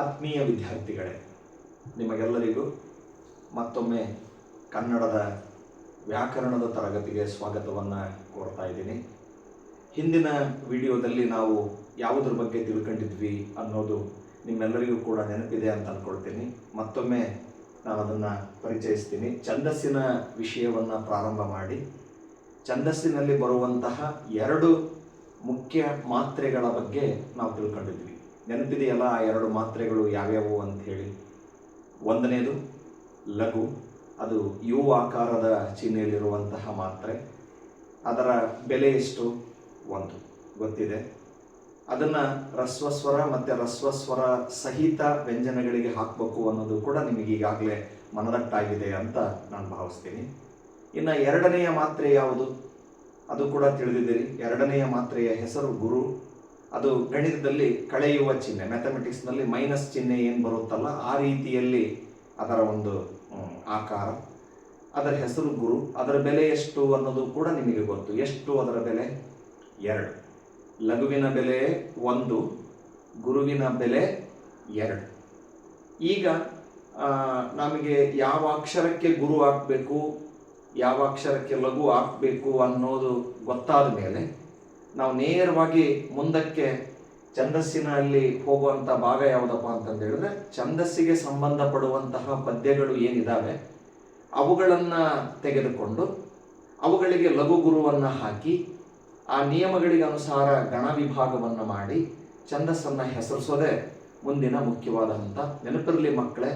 ಆತ್ಮೀಯ ವಿದ್ಯಾರ್ಥಿಗಳೇ, ನಿಮಗೆಲ್ಲರಿಗೂ ಮತ್ತೊಮ್ಮೆ ಕನ್ನಡದ ವ್ಯಾಕರಣದ ತರಗತಿಗೆ ಸ್ವಾಗತವನ್ನು ಕೋರ್ತಾ ಇದ್ದೀನಿ. ಹಿಂದಿನ ವಿಡಿಯೋದಲ್ಲಿ ನಾವು ಯಾವುದ್ರ ಬಗ್ಗೆ ತಿಳ್ಕೊಂಡಿದ್ವಿ ಅನ್ನೋದು ನಿಮ್ಮೆಲ್ಲರಿಗೂ ಕೂಡ ನೆನಪಿದೆ ಅಂತ ಅಂದ್ಕೊಳ್ತೀನಿ ಮತ್ತೊಮ್ಮೆ ನಾನು ಅದನ್ನು ಪರಿಚಯಿಸ್ತೀನಿ. ಛಂದಸ್ಸಿನ ವಿಷಯವನ್ನು ಪ್ರಾರಂಭ ಮಾಡಿ. ಛಂದಸ್ಸಿನಲ್ಲಿ ಬರುವಂತಹ ಎರಡು ಮುಖ್ಯ ಮಾತ್ರೆಗಳ ಬಗ್ಗೆ ನಾವು ತಿಳ್ಕೊಂಡಿದ್ವಿ. ನೆನಪಿದೆಯಲ್ಲ ಆ ಎರಡು ಮಾತ್ರೆಗಳು ಯಾವ್ಯಾವು ಅಂತ ಹೇಳಿ? ಒಂದನೇದು ಲಘು, ಅದು ಯು ಆಕಾರದ ಚಿಹ್ನೆಯಲ್ಲಿರುವಂತಹ ಮಾತ್ರೆ. ಅದರ ಬೆಲೆ ಎಷ್ಟು? ಒಂದು. ಗೊತ್ತಿದೆ. ಅದನ್ನು ರಸ್ವಸ್ವರ ಮತ್ತು ರಸ್ವಸ್ವರ ಸಹಿತ ವ್ಯಂಜನಗಳಿಗೆ ಹಾಕಬೇಕು ಅನ್ನೋದು ಕೂಡ ನಿಮಗೆ ಈಗಾಗಲೇ ಮನದಟ್ಟಾಗಿದೆ ಅಂತ ನಾನು ಭಾವಿಸ್ತೀನಿ. ಇನ್ನು ಎರಡನೆಯ ಮಾತ್ರೆ ಯಾವುದು? ಅದು ಕೂಡ ತಿಳಿದಿದ್ದೀರಿ. ಎರಡನೆಯ ಮಾತ್ರೆಯ ಹೆಸರು ಗುರು. ಅದು ಗಣಿತದಲ್ಲಿ ಕಳೆಯುವ ಚಿಹ್ನೆ ಮ್ಯಾಥಮೆಟಿಕ್ಸ್ನಲ್ಲಿ ಮೈನಸ್ ಚಿಹ್ನೆ ಏನು ಬರುತ್ತಲ್ಲ, ಆ ರೀತಿಯಲ್ಲಿ ಅದರ ಒಂದು ಆಕಾರ. ಅದರ ಹೆಸರು ಗುರು, ಅದರ ಬೆಲೆ ಎಷ್ಟು ಅನ್ನೋದು ಕೂಡ ನಿಮಗೆ ಗೊತ್ತು. ಎಷ್ಟು ಅದರ ಬೆಲೆ? ಎರಡು. ಲಘುವಿನ ಬೆಲೆ ಒಂದು, ಗುರುವಿನ ಬೆಲೆ ಎರಡು. ಈಗ ನಮಗೆ ಯಾವ ಅಕ್ಷರಕ್ಕೆ ಗುರು ಹಾಕಬೇಕು ಯಾವ ಅಕ್ಷರಕ್ಕೆ ಲಘು ಹಾಕಬೇಕು ಅನ್ನೋದು ಗೊತ್ತಾದ ಮೇಲೆ ನಾವು ನೇರವಾಗಿ ಮುಂದಕ್ಕೆ ಛಂದಸ್ಸಿನಲ್ಲಿ ಹೋಗುವಂಥ ಭಾಗ ಯಾವುದಪ್ಪ ಅಂತಂದು ಹೇಳಿದ್ರೆ ಛಂದಸ್ಸಿಗೆ ಸಂಬಂಧಪಡುವಂತಹ ಪದ್ಯಗಳು ಏನಿದಾವೆ, ಅವುಗಳನ್ನು ತೆಗೆದುಕೊಂಡು ಅವುಗಳಿಗೆ ಲಘು ಗುರುವನ್ನು ಹಾಕಿ, ಆ ನಿಯಮಗಳಿಗೆ ಅನುಸಾರ ಗಣ ವಿಭಾಗವನ್ನು ಮಾಡಿ ಛಂದಸ್ಸನ್ನು ಹೆಸರಿಸೋದೇ ಮುಂದಿನ ಮುಖ್ಯವಾದ ಹಂತ ನೆನಪಿರಲಿ ಮಕ್ಕಳೇ,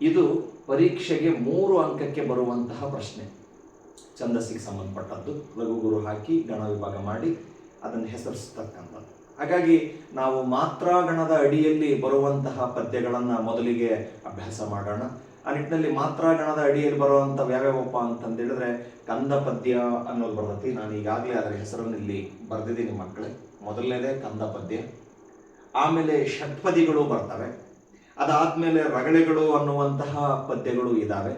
ಇದು ಪರೀಕ್ಷೆಗೆ ಮೂರು ಅಂಕಕ್ಕೆ ಬರುವಂತಹ ಪ್ರಶ್ನೆ. ಛಂದಸ್ಸಿಗೆ ಸಂಬಂಧಪಟ್ಟದ್ದು. ಲಘುಗುರು ಹಾಕಿ ಗಣ ವಿಭಾಗ ಮಾಡಿ ಅದನ್ನು ಹೆಸರಿಸ್ತಕ್ಕಂಥದ್ದು. ಹಾಗಾಗಿ ನಾವು ಮಾತ್ರಾಗಣದ ಅಡಿಯಲ್ಲಿ ಬರುವಂತಹ ಪದ್ಯಗಳನ್ನು ಮೊದಲಿಗೆ ಅಭ್ಯಾಸ ಮಾಡೋಣ. ಆ ನಿಟ್ಟಿನಲ್ಲಿ ಮಾತ್ರಾಗಣದ ಅಡಿಯಲ್ಲಿ ಬರುವಂಥವು ಯಾವ್ಯಾವಪ್ಪ ಅಂತಂದೇಳಿದ್ರೆ ಕಂದ ಪದ್ಯ ಅನ್ನೋದು ಬರ್ತೈತಿ. ನಾನು ಈಗಾಗಲೇ ಅದರ ಹೆಸರನ್ನು ಇಲ್ಲಿ ಬರೆದಿದ್ದೀನಿ ಮಕ್ಕಳೇ. ಮೊದಲನೇದೇ ಕಂದ ಪದ್ಯ. ಆಮೇಲೆ ಷಟ್ಪದಿಗಳು ಬರ್ತವೆ. ಅದಾದ್ಮೇಲೆ ರಗಳೆಗಳು ಅನ್ನುವಂತಹ ಪದ್ಯಗಳು ಇದ್ದಾವೆ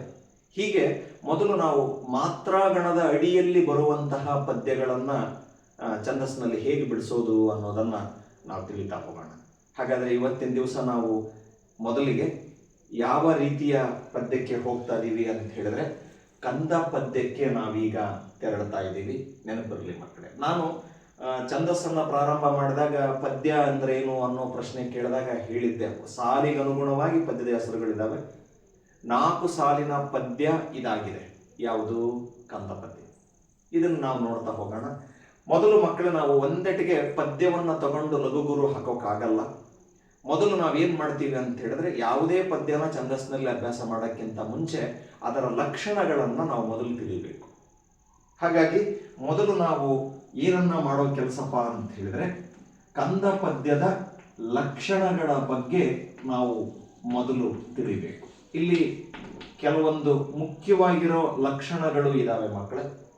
ಹೀಗೆ ಮೊದಲು ನಾವು ಮಾತ್ರಾಗಣದ ಅಡಿಯಲ್ಲಿ ಬರುವಂತಹ ಪದ್ಯಗಳನ್ನು ಛಂದಸ್ನಲ್ಲಿ ಹೇಗೆ ಬಿಡಿಸೋದು ಅನ್ನೋದನ್ನು ನಾವು ತಿಳಿತಾ ಹೋಗೋಣ. ಹಾಗಾದರೆ ಇವತ್ತಿನ ದಿವಸ ನಾವು ಮೊದಲಿಗೆ ಯಾವ ರೀತಿಯ ಪದ್ಯಕ್ಕೆ ಹೋಗ್ತಾ ಇದ್ದೀವಿ ಅಂತ ಹೇಳಿದ್ರೆ, ಕಂದ ಪದ್ಯಕ್ಕೆ ನಾವೀಗ ತೆರಳ್ತಾ ಇದ್ದೀವಿ ನೆನಪಿರಲಿ ಮಕ್ಕಳೇ. ನಾನು ಛಂದಸ್ಸನ್ನು ಪ್ರಾರಂಭ ಮಾಡಿದಾಗ ಪದ್ಯ ಅಂದ್ರೆ ಏನು ಅನ್ನೋ ಪ್ರಶ್ನೆ ಕೇಳಿದಾಗ ಹೇಳಿದ್ದೆ. ಸಾಲಿಗನುಗುಣವಾಗಿ ಪದ್ಯದ ಹೆಸರುಗಳಿದ್ದಾವೆ ನಾಲ್ಕು ಸಾಲಿನ ಪದ್ಯ ಇದಾಗಿದೆ. ಯಾವುದು? ಕಂದ ಪದ್ಯ ಇದನ್ನು ನಾವು ನೋಡ್ತಾ ಹೋಗೋಣ. ಮೊದಲು ಮಕ್ಕಳು, ನಾವು ಒಂದೆಟಿಗೆ ಪದ್ಯವನ್ನು ತಗೊಂಡು ಲಘುಗುರು ಹಾಕೋಕ್ಕಾಗಲ್ಲ ಮೊದಲು ನಾವೇನು ಮಾಡ್ತೀವಿ ಅಂತ ಹೇಳಿದ್ರೆ, ಯಾವುದೇ ಪದ್ಯನ ಛಂದಸ್ನಲ್ಲಿ ಅಭ್ಯಾಸ ಮಾಡೋಕ್ಕಿಂತ ಮುಂಚೆ ಅದರ ಲಕ್ಷಣಗಳನ್ನು ನಾವು ಮೊದಲು ತಿಳಿಯಬೇಕು ಹಾಗಾಗಿ, ಮೊದಲು ನಾವು ಏನನ್ನ ಮಾಡೋ ಕೆಲಸಪ್ಪ ಅಂತ ಹೇಳಿದ್ರೆ ಕಂದ ಪದ್ಯದ ಲಕ್ಷಣಗಳ ಬಗ್ಗೆ ನಾವು ಮೊದಲು ತಿಳಿಬೇಕು. ಇಲ್ಲಿ ಕೆಲವೊಂದು ಮುಖ್ಯವಾಗಿರೋ ಲಕ್ಷಣಗಳು ಇದಾವೆ ಮಕ್ಕಳೇ.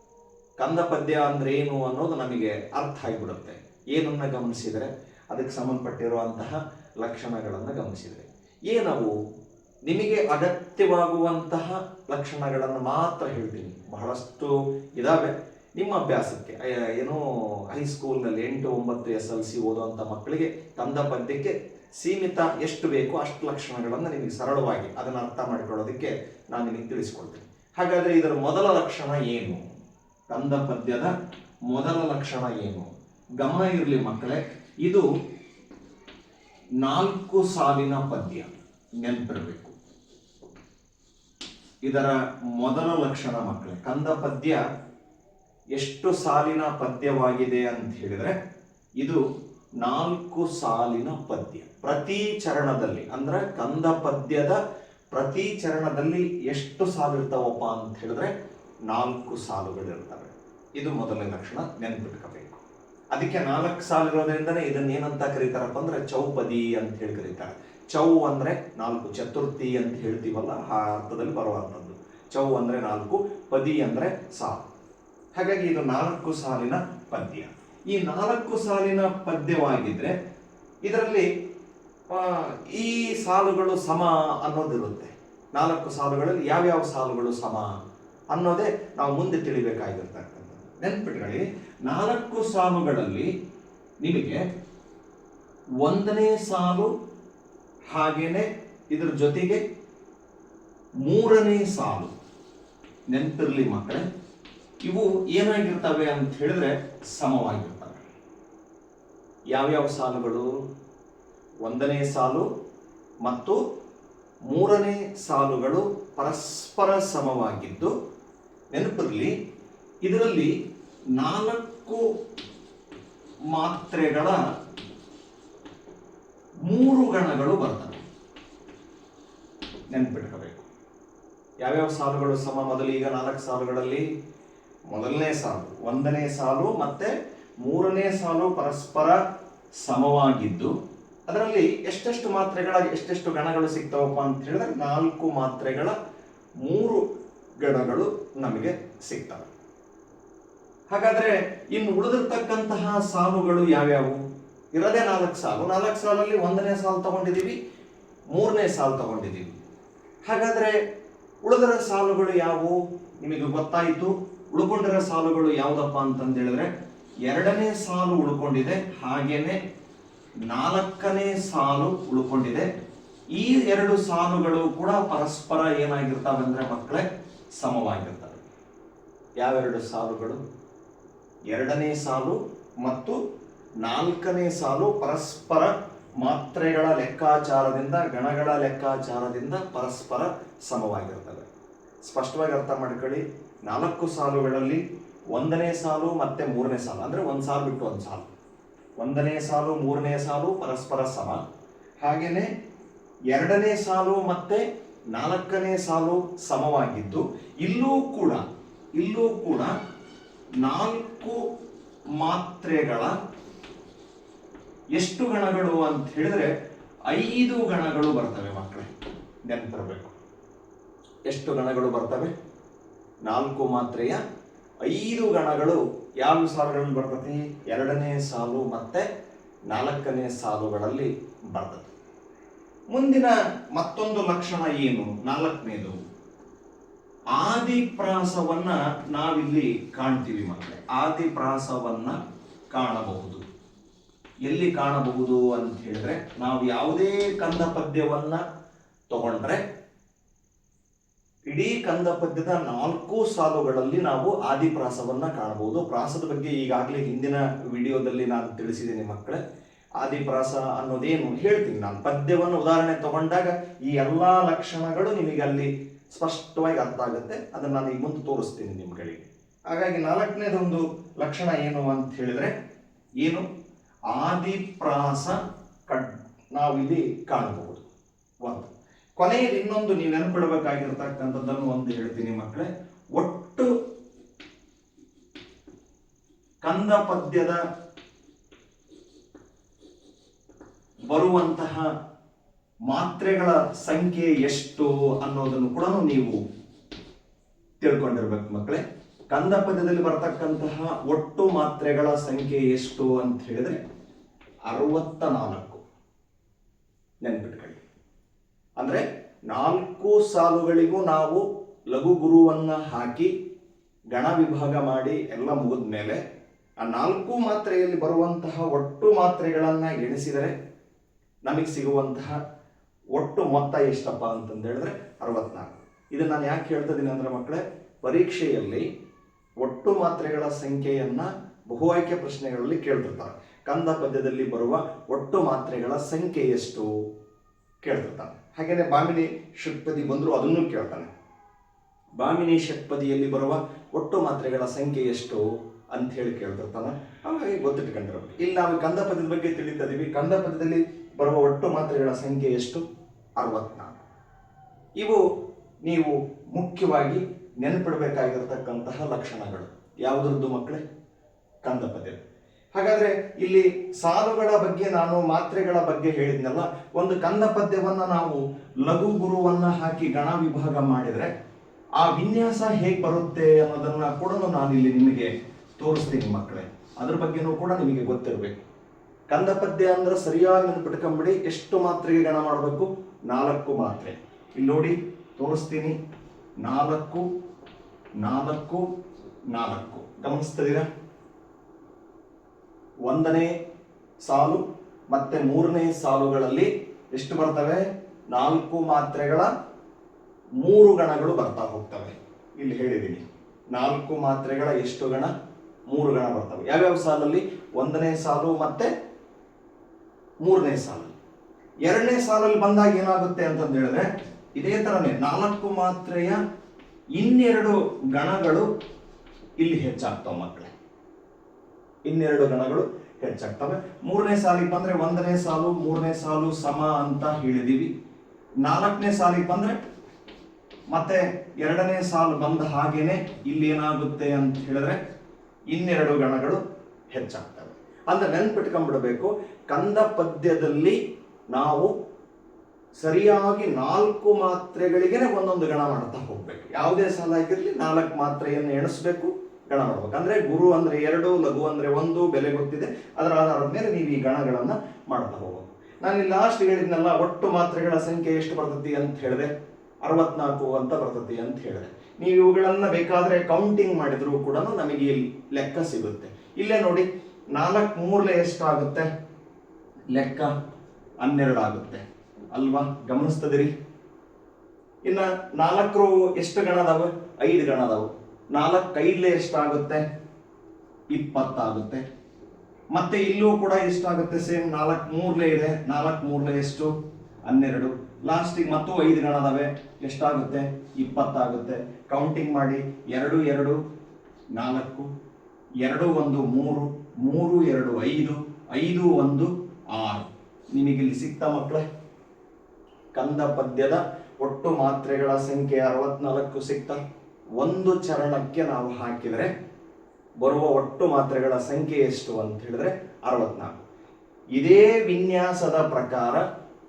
ಕಂದ ಪದ್ಯ ಅಂದ್ರೆ ಏನು ಅನ್ನೋದು ನಮಗೆ ಅರ್ಥ ಆಗಿಬಿಡುತ್ತೆ. ಏನನ್ನ ಗಮನಿಸಿದರೆ, ಅದಕ್ಕೆ ಸಂಬಂಧಪಟ್ಟಿರುವಂತಹ ಲಕ್ಷಣಗಳನ್ನು ಗಮನಿಸಿದರೆ. ಏನವು? ನಿಮಗೆ ಅಗತ್ಯವಾಗುವಂತಹ ಲಕ್ಷಣಗಳನ್ನು ಮಾತ್ರ ಹೇಳ್ತೀನಿ. ಬಹಳಷ್ಟು ಇದಾವೆ. ನಿಮ್ಮ ಅಭ್ಯಾಸಕ್ಕೆ ಏನೋ ಹೈಸ್ಕೂಲ್ನಲ್ಲಿ ಎಂಟು ಒಂಬತ್ತು ಎಸ್ ಎಲ್ ಸಿ ಓದುವಂಥ ಮಕ್ಕಳಿಗೆ ಕಂದ ಪದ್ಯಕ್ಕೆ ಸೀಮಿತ ಎಷ್ಟು ಬೇಕೋ ಅಷ್ಟು ಲಕ್ಷಣಗಳನ್ನು ನಿಮಗೆ ಸರಳವಾಗಿ ಅದನ್ನು ಅರ್ಥ ಮಾಡಿಕೊಳ್ಳೋದಕ್ಕೆ ನಾನು ನಿಮಗೆ ತಿಳಿಸ್ಕೊಳ್ತೀನಿ ಹಾಗಾದರೆ ಇದರ ಮೊದಲ ಲಕ್ಷಣ ಏನು? ಕಂದ ಪದ್ಯದ ಮೊದಲ ಲಕ್ಷಣ ಏನು? ಗಮನ ಇರಲಿ ಮಕ್ಕಳೇ, ಇದು ನಾಲ್ಕು ಸಾಲಿನ ಪದ್ಯ, ನೆನಪಿರಬೇಕು. ಇದರ ಮೊದಲ ಲಕ್ಷಣ ಮಕ್ಕಳೇ, ಕಂದ ಪದ್ಯ ಎಷ್ಟು ಸಾಲಿನ ಪದ್ಯವಾಗಿದೆ ಅಂತ ಹೇಳಿದರೆ, ಇದು ನಾಲ್ಕು ಸಾಲಿನ ಪದ್ಯ. ಪ್ರತಿ ಚರಣದಲ್ಲಿ, ಅಂದ್ರೆ ಕಂದ ಪದ್ಯದ ಪ್ರತಿ ಚರಣದಲ್ಲಿ ಎಷ್ಟು ಸಾಲು ಇರ್ತಾವಪ್ಪ ಅಂತ ಹೇಳಿದ್ರೆ ನಾಲ್ಕು ಸಾಲುಗಳಿರ್ತವೆ. ಇದು ಮೊದಲನೇ ಲಕ್ಷಣ, ನೆನ್ಪಿಟ್ಕೋಬೇಕು. ಅದಕ್ಕೆ ನಾಲ್ಕು ಸಾಲು ಇರೋದ್ರಿಂದನೇ ಇದನ್ನ ಏನಂತ ಕರೀತಾರಪ್ಪ ಅಂದ್ರೆ ಚೌಪದಿ ಅಂತ ಹೇಳಿ ಕರೀತಾರೆ. ಚೌ ಅಂದ್ರೆ ನಾಲ್ಕು ಚತುರ್ಥಿ ಅಂತ ಹೇಳ್ತೀವಲ್ಲ, ಆ ಅರ್ಥದಲ್ಲಿ ಬರುವಂಥದ್ದು. ಚೌ ಅಂದ್ರೆ ನಾಲ್ಕು, ಪದಿ ಅಂದ್ರೆ ಸಾಲು. ಹಾಗಾಗಿ ಇದು ನಾಲ್ಕು ಸಾಲಿನ ಪದ್ಯ. ಈ ನಾಲ್ಕು ಸಾಲಿನ ಪದ್ಯವಾಗಿದ್ರೆ ಇದರಲ್ಲಿ ಈ ಸಾಲುಗಳು ಸಮ ಅನ್ನೋದಿರುತ್ತೆ. ನಾಲ್ಕು ಸಾಲುಗಳಲ್ಲಿ ಯಾವ್ಯಾವ ಸಾಲುಗಳು ಸಮ ಅನ್ನೋದೇ ನಾವು ಮುಂದೆ ತಿಳಿಬೇಕಾಗಿರ್ತಕ್ಕಂಥದ್ದು. ನೆನ್ಪಿಟ್ಕೊಳ್ಳಿ, ನಾಲ್ಕು ಸಾಲುಗಳಲ್ಲಿ ನಿಮಗೆ ಒಂದನೇ ಸಾಲು ಹಾಗೇನೆ ಇದ್ರ ಜೊತೆಗೆ ಮೂರನೇ ಸಾಲು ನೆನಪಿರ್ಲಿ ಮಕ್ಕಳೇ. ಇವು ಏನಾಗಿರ್ತವೆ ಅಂತ ಹೇಳಿದ್ರೆ ಸಮವಾಗಿರ್ತವೆ ಯಾವ್ಯಾವ ಸಾಲುಗಳು? ಒಂದನೇ ಸಾಲು ಮತ್ತು ಮೂರನೇ ಸಾಲುಗಳು ಪರಸ್ಪರ ಸಮವಾಗಿದ್ದು, ನೆನಪಿರಲಿ, ಇದರಲ್ಲಿ ನಾಲ್ಕು ಮಾತ್ರೆಗಳ ಮೂರು ಗಣಗಳು ಬರ್ತವೆ. ನೆನ್ಪಿಟ್ಕೋಬೇಕು. ಯಾವ್ಯಾವ ಸಾಲುಗಳು ಸಮ? ಮೊದಲು ಈಗ ನಾಲ್ಕು ಸಾಲುಗಳಲ್ಲಿ ಮೊದಲನೇ ಸಾಲು, ಒಂದನೇ ಸಾಲು ಮತ್ತೆ ಮೂರನೇ ಸಾಲು ಪರಸ್ಪರ ಸಮವಾಗಿದ್ದು, ಅದರಲ್ಲಿ ಎಷ್ಟೆಷ್ಟು ಮಾತ್ರೆಗಳ ಎಷ್ಟೆಷ್ಟು ಗಣಗಳು ಸಿಗ್ತಾವಪ್ಪ ಅಂತ ಹೇಳಿದ್ರೆ ನಾಲ್ಕು ಮಾತ್ರೆಗಳ ಮೂರು ಗಣಗಳು ನಮಗೆ ಸಿಗ್ತವೆ. ಹಾಗಾದ್ರೆ ಇನ್ನು ಉಳಿದಿರ್ತಕ್ಕಂತಹ ಸಾಲುಗಳು ಯಾವ್ಯಾವು? ಇರೋದೇ ನಾಲ್ಕು ಸಾಲು. ನಾಲ್ಕು ಸಾಲಲ್ಲಿ ಒಂದನೇ ಸಾಲು ತಗೊಂಡಿದ್ದೀವಿ, ಮೂರನೇ ಸಾಲು ತಗೊಂಡಿದ್ದೀವಿ. ಹಾಗಾದ್ರೆ ಉಳಿದಿರೋ ಸಾಲುಗಳು ಯಾವುವು? ನಿಮಗೆ ಗೊತ್ತಾಯಿತು. ಉಳ್ಕೊಂಡಿರೋ ಸಾಲುಗಳು ಯಾವುದಪ್ಪ ಅಂತಂದು ಹೇಳಿದ್ರೆ ಎರಡನೇ ಸಾಲು ಉಳ್ಕೊಂಡಿದೆ, ಹಾಗೇನೆ ನಾಲ್ಕನೇ ಸಾಲು ಉಳ್ಕೊಂಡಿದೆ. ಈ ಎರಡು ಸಾಲುಗಳು ಕೂಡ ಪರಸ್ಪರ ಏನಾಗಿರ್ತಾವೆ ಅಂದ್ರೆ ಮಕ್ಕಳೇ, ಸಮವಾಗಿರ್ತವೆ. ಯಾವೆರಡು ಸಾಲುಗಳು? ಎರಡನೇ ಸಾಲು ಮತ್ತು ನಾಲ್ಕನೇ ಸಾಲು ಪರಸ್ಪರ ಮಾತ್ರೆಗಳ ಲೆಕ್ಕಾಚಾರದಿಂದ, ಗಣಗಳ ಲೆಕ್ಕಾಚಾರದಿಂದ ಪರಸ್ಪರ ಸಮವಾಗಿರ್ತವೆ. ಸ್ಪಷ್ಟವಾಗಿ ಅರ್ಥ ಮಾಡ್ಕೊಳ್ಳಿ. ನಾಲ್ಕು ಸಾಲುಗಳಲ್ಲಿ ಒಂದನೇ ಸಾಲು ಮತ್ತೆ ಮೂರನೇ ಸಾಲು, ಅಂದ್ರೆ ಒಂದು ಸಾಲು ಬಿಟ್ಟು ಒಂದು ಸಾಲು. ಒಂದನೇ ಸಾಲು, ಮೂರನೇ ಸಾಲು, ಪರಸ್ಪರ ಸಮ. ಹಾಗೆಯೇ ಎರಡನೇ ಸಾಲು ಮತ್ತೆ ನಾಲ್ಕನೇ ಸಾಲು ಸಮವಾಗಿದ್ದು, ಇಲ್ಲೂ ಕೂಡ ಇಲ್ಲೂ ಕೂಡ ನಾಲ್ಕು ಮಾತ್ರೆಗಳ ಎಷ್ಟು ಗಣಗಳು ಅಂತ ಹೇಳಿದ್ರೆ ಐದು ಗಣಗಳು ಬರ್ತವೆ ಮಕ್ಕಳೇ ನೆನಪಿರಬೇಕು ಎಷ್ಟು ಗಣಗಳು ಬರ್ತವೆ? ನಾಲ್ಕು ಮಾತ್ರೆಯ ಐದು ಗಣಗಳು ಯಾವ ಸಾಲುಗಳಲ್ಲಿ ಬರ್ತತಿ? ಎರಡನೇ ಸಾಲು ಮತ್ತೆ ನಾಲ್ಕನೇ ಸಾಲುಗಳಲ್ಲಿ ಬರ್ತದೆ. ಮುಂದಿನ ಮತ್ತೊಂದು ಲಕ್ಷಣ ಏನು? ನಾಲ್ಕನೇದು, ಆದಿಪ್ರಾಸವನ್ನ ನಾವಿಲ್ಲಿ ಕಾಣ್ತೀವಿ ಮತ್ತೆ ಆದಿಪ್ರಾಸವನ್ನ ಕಾಣಬಹುದು. ಎಲ್ಲಿ ಕಾಣಬಹುದು ಅಂತ ಹೇಳಿದ್ರೆ, ನಾವು ಯಾವುದೇ ಕಂದ ಪದ್ಯವನ್ನ ತಗೊಂಡ್ರೆ ಇಡೀ ಕಂದ ಪದ್ಯದ ನಾಲ್ಕು ಸಾಲುಗಳಲ್ಲಿ ನಾವು ಆದಿಪ್ರಾಸವನ್ನ ಕಾಣಬಹುದು. ಪ್ರಾಸದ ಬಗ್ಗೆ ಈಗಾಗಲೇ ಹಿಂದಿನ ವಿಡಿಯೋದಲ್ಲಿ ನಾನು ತಿಳಿಸಿದ್ದೀನಿ ಮಕ್ಕಳೇ. ಆದಿಪ್ರಾಸ ಅನ್ನೋದೇನು? ಹೇಳ್ತೀನಿ ನಾನು. ಪದ್ಯವನ್ನು ಉದಾಹರಣೆ ತಗೊಂಡಾಗ ಈ ಎಲ್ಲಾ ಲಕ್ಷಣಗಳು ನಿಮಗೆ ಅಲ್ಲಿ ಸ್ಪಷ್ಟವಾಗಿ ಅರ್ಥ ಆಗುತ್ತೆ. ಅದನ್ನ ನಾನು ಈಗ ಮುಂದೆ ತೋರಿಸ್ತೀನಿ ನಿಮ್ಗಳಿಗೆ ಹಾಗಾಗಿ ನಾಲ್ಕನೇದೊಂದು ಲಕ್ಷಣ ಏನು ಅಂತ ಹೇಳಿದ್ರೆ, ಏನು? ಆದಿಪ್ರಾಸ ಕಡ್ ನಾವಿಲ್ಲಿ ಕಾಣಬಹುದು. ಒಂದು. ಕೊನೆಯಲ್ಲಿ ಇನ್ನೊಂದು ನೀವು ನೆನಪಿಡಬೇಕಾಗಿರ್ತಕ್ಕಂಥದ್ದನ್ನು ಒಂದು ಹೇಳ್ತೀನಿ ಮಕ್ಕಳೇ. ಒಟ್ಟು ಕಂದ ಪದ್ಯದ ಬರುವಂತಹ ಮಾತ್ರೆಗಳ ಸಂಖ್ಯೆ ಎಷ್ಟು ಅನ್ನೋದನ್ನು ಕೂಡ ನೀವು ತಿಳ್ಕೊಂಡಿರ್ಬೇಕು ಮಕ್ಕಳೇ. ಕಂದ ಪದ್ಯದಲ್ಲಿ ಬರತಕ್ಕಂತಹ ಒಟ್ಟು ಮಾತ್ರೆಗಳ ಸಂಖ್ಯೆ ಎಷ್ಟು ಅಂತ ಹೇಳಿದ್ರೆ ಅರವತ್ತ ನಾಲ್ಕು ನೆನ್ಪಿಟ್ಕೊಳ್ಳಿ. ಅಂದ್ರೆ ನಾಲ್ಕು ಸಾಲುಗಳಿಗೂ ನಾವು ಲಘು ಗುರುವನ್ನು ಹಾಕಿ ಗಣ ವಿಭಾಗ ಮಾಡಿ ಎಲ್ಲ ಮುಗಿದ ಮೇಲೆ ಆ ನಾಲ್ಕು ಮಾತ್ರೆಯಲ್ಲಿ ಬರುವಂತಹ ಒಟ್ಟು ಮಾತ್ರೆಗಳನ್ನು ಎಣಿಸಿದರೆ ನಮಗೆ ಸಿಗುವಂತಹ ಒಟ್ಟು ಮೊತ್ತ ಎಷ್ಟಪ್ಪ ಅಂತಂದು ಹೇಳಿದ್ರೆ ಅರವತ್ನಾಲ್ಕು. ಇದನ್ನು ನಾನು ಯಾಕೆ ಹೇಳ್ತಾ ಇದ್ದೀನಿ ಅಂದ್ರೆ ಮಕ್ಕಳೇ ಪರೀಕ್ಷೆಯಲ್ಲಿ ಒಟ್ಟು ಮಾತ್ರೆಗಳ ಸಂಖ್ಯೆಯನ್ನು ಬಹು ಆಯ್ಕೆ ಪ್ರಶ್ನೆಗಳಲ್ಲಿ ಕೇಳ್ತಿರ್ತಾರೆ. ಕಂದ ಪದ್ಯದಲ್ಲಿ ಬರುವ ಒಟ್ಟು ಮಾತ್ರೆಗಳ ಸಂಖ್ಯೆ ಎಷ್ಟು? ಕೇಳ್ತಿರ್ತಾನೆ ಹಾಗೆಯೇ ಬಾಮಿನಿ ಷಟ್ಪದಿ ಬಂದರೂ ಅದನ್ನು ಕೇಳ್ತಾನೆ. ಬಾಮಿನಿ ಷಟ್ಪದಿಯಲ್ಲಿ ಬರುವ ಒಟ್ಟು ಮಾತ್ರೆಗಳ ಸಂಖ್ಯೆ ಎಷ್ಟು ಅಂಥೇಳಿ ಕೇಳ್ತಿರ್ತಾನೆ. ಹಾಗಾಗಿ ಗೊತ್ತಿಟ್ಕೊಂಡಿರೋದು ಇಲ್ಲಿ ನಾವು ಕಂದ ಬಗ್ಗೆ ತಿಳಿತಾ ಇದೀವಿ. ಕಂದ ಪದ್ಯದಲ್ಲಿ ಬರುವ ಒಟ್ಟು ಮಾತ್ರೆಗಳ ಸಂಖ್ಯೆ ಎಷ್ಟು? ಅರವತ್ನಾಲ್ಕು. ಇವು ನೀವು ಮುಖ್ಯವಾಗಿ ನೆನಪಿಡಬೇಕಾಗಿರ್ತಕ್ಕಂತಹ ಲಕ್ಷಣಗಳು. ಯಾವುದ್ರದ್ದು ಮಕ್ಕಳೇ? ಕಂದ ಹಾಗಾದ್ರೆ ಇಲ್ಲಿ ಸಾಲುಗಳ ಬಗ್ಗೆ ನಾನು ಮಾತ್ರೆಗಳ ಬಗ್ಗೆ ಹೇಳಿದ್ನಲ್ಲ, ಒಂದು ಕಂದ ಪದ್ಯವನ್ನ ನಾವು ಲಘು ಗುರುವನ್ನ ಹಾಕಿ ಗಣ ವಿಭಾಗ ಮಾಡಿದ್ರೆ ಆ ವಿನ್ಯಾಸ ಹೇಗೆ ಬರುತ್ತೆ ಅನ್ನೋದನ್ನ ಕೂಡ ನಾನು ಇಲ್ಲಿ ನಿಮಗೆ ತೋರಿಸ್ತೀನಿ ಮಕ್ಕಳೇ. ಅದ್ರ ಬಗ್ಗೆನೂ ಕೂಡ ನಿಮಗೆ ಗೊತ್ತಿರಬೇಕು. ಕಂದ ಪದ್ಯ ಅಂದ್ರೆ ಸರಿಯಾಗಿ ನೆನ್ಪಿಟ್ಕೊಂಬಿಡಿ, ಎಷ್ಟು ಮಾತ್ರೆಗೆ ಗಣ ಮಾಡಬೇಕು? ನಾಲ್ಕು ಮಾತ್ರೆ. ಇಲ್ಲಿ ನೋಡಿ, ತೋರಿಸ್ತೀನಿ. ನಾಲ್ಕು ನಾಲ್ಕು ನಾಲ್ಕು. ಗಮನಿಸ್ತಿದ್ದೀರಾ ಒಂದನೇ ಸಾಲು, ಮತ್ತೆ ಮೂರನೇ ಸಾಲುಗಳಲ್ಲಿ ಎಷ್ಟು ಬರ್ತವೆ? ನಾಲ್ಕು ಮಾತ್ರೆಗಳ ಮೂರು ಗಣಗಳು ಬರ್ತಾ ಹೋಗ್ತವೆ. ಇಲ್ಲಿ ಹೇಳಿದ್ದೀನಿ. ನಾಲ್ಕು ಮಾತ್ರೆಗಳ ಎಷ್ಟು ಗಣ? ಮೂರು ಗಣ ಬರ್ತವೆ. ಯಾವ್ಯಾವ ಸಾಲಲ್ಲಿ? ಒಂದನೇ ಸಾಲು ಮತ್ತೆ ಮೂರನೇ ಸಾಲು. ಎರಡನೇ ಸಾಲಲ್ಲಿ ಬಂದಾಗ ಏನಾಗುತ್ತೆ ಅಂತಂದು ಹೇಳಿದ್ರೆ, ಇದೇ ತರನೇ ನಾಲ್ಕು ಮಾತ್ರೆಯ ಇನ್ನೆರಡು ಗಣಗಳು ಇಲ್ಲಿ ಹೆಚ್ಚಾಗ್ತಾವ ಮಕ್ಕಳೇ. ಇನ್ನೆರಡು ಗಣಗಳು ಹೆಚ್ಚಾಗ್ತವೆ. ಮೂರನೇ ಸಾಲಿಗೆ ಬಂದ್ರೆ ಒಂದನೇ ಸಾಲು, ಮೂರನೇ ಸಾಲು ಸಮ ಅಂತ ಹೇಳಿದೀವಿ. ನಾಲ್ಕನೇ ಸಾಲಿಗೆ ಬಂದ್ರೆ ಮತ್ತೆ ಎರಡನೇ ಸಾಲು ಬಂದ ಹಾಗೇನೆ ಇಲ್ಲಿ ಏನಾಗುತ್ತೆ ಅಂತ ಹೇಳಿದ್ರೆ ಇನ್ನೆರಡು ಗಣಗಳು ಹೆಚ್ಚಾಗ್ತವೆ. ಅಂದ್ರೆ ನೆನ್ಪಿಟ್ಕೊಂಡ್ಬಿಡ್ಬೇಕು. ಕಂದ ಪದ್ಯದಲ್ಲಿ ನಾವು ಸರಿಯಾಗಿ ನಾಲ್ಕು ಮಾತ್ರೆಗಳಿಗೆ ಒಂದೊಂದು ಗಣ ಮಾಡ್ತಾ ಹೋಗ್ಬೇಕು. ಯಾವುದೇ ಸಾಲ ಆಗಿರಲಿ ನಾಲ್ಕು ಮಾತ್ರೆಯನ್ನು ಎಣಿಸ್ಬೇಕು. ಗಣ ಮಾಡ್ಬೇಕು. ಅಂದ್ರೆ ಗುರು ಅಂದ್ರೆ ಎರಡು ಲಘು ಅಂದ್ರೆ ಒಂದು ಬೆಲೆ ಗೊತ್ತಿದೆ. ಅದರ ಆಧಾರದ ಮೇಲೆ ನೀವು ಈ ಗಣಗಳನ್ನ ಮಾಡ್ತಾ ಹೋಗ್ಬೋದು ನಾನು ಇಲ್ಲಿ ಲಾಸ್ಟ್ ಹೇಳಿದ್ನಲ್ಲ ಒಟ್ಟು ಮಾತ್ರೆಗಳ ಸಂಖ್ಯೆ ಎಷ್ಟು ಬರ್ತತಿ ಅಂತ ಹೇಳಿದೆ. ಅರವತ್ನಾಲ್ಕು ಅಂತ ಬರ್ತತಿ ಅಂತ ಹೇಳಿದೆ. ನೀವು ಇವುಗಳನ್ನ ಬೇಕಾದ್ರೆ ಕೌಂಟಿಂಗ್ ಮಾಡಿದ್ರು ಕೂಡ ನಮಗೆ ಇಲ್ಲಿ ಲೆಕ್ಕ ಸಿಗುತ್ತೆ. ಇಲ್ಲೇ ನೋಡಿ ನಾಲ್ಕು ಮೂರ್ಲೆ ಎಷ್ಟಾಗುತ್ತೆ? ಲೆಕ್ಕ? ಹನ್ನೆರಡು ಆಗುತ್ತೆ. ಅಲ್ವಾ? ಗಮನಿಸ್ತದಿರಿ. ಇನ್ನ ನಾಲ್ಕರು ಎಷ್ಟು ಗಣ ಅದಾವೆ ಐದು ಗಣ ಅದಾವು ನಾಲ್ಕು ಐದ್ಲೆ ಎಷ್ಟಾಗುತ್ತೆ? ಇಪ್ಪತ್ತಾಗುತ್ತೆ. ಮತ್ತೆ ಇಲ್ಲೂ ಕೂಡ ಎಷ್ಟಾಗುತ್ತೆ? ಸೇಮ್ ನಾಲ್ಕು ಮೂರ್ಲೆ ಇದೆ. ನಾಲ್ಕು ಮೂರ್ಲೆ ಎಷ್ಟು? ಹನ್ನೆರಡು. ಲಾಸ್ಟಿಗೆ ಮತ್ತು ಐದು ಗಣ ಅದಾವೆ ಎಷ್ಟಾಗುತ್ತೆ? ಇಪ್ಪತ್ತಾಗುತ್ತೆ. ಕೌಂಟಿಂಗ್ ಮಾಡಿ ಎರಡು ಎರಡು, ನಾಲ್ಕು, ಎರಡು, ಒಂದು, ಮೂರು ಮೂರು, ಎರಡು, ಐದು ಐದು, ಒಂದು, ಆರು. ನಿಮಗಿಲ್ಲಿ ಸಿಕ್ತ ಮಕ್ಕಳೇ ಕಂದ ಪದ್ಯದ ಒಟ್ಟು ಮಾತ್ರೆಗಳ ಸಂಖ್ಯೆ ಅರವತ್ನಾಲ್ಕು ಸಿಗ್ತಾ ಒಂದು ಚರಣಕ್ಕೆ ನಾವು ಹಾಕಿದರೆ ಬರುವ ಒಟ್ಟು ಮಾತ್ರೆಗಳ ಸಂಖ್ಯೆ ಎಷ್ಟು ಅಂತ ಹೇಳಿದ್ರೆ ಅರವತ್ನಾಲ್ಕು. ಇದೇ ವಿನ್ಯಾಸದ ಪ್ರಕಾರ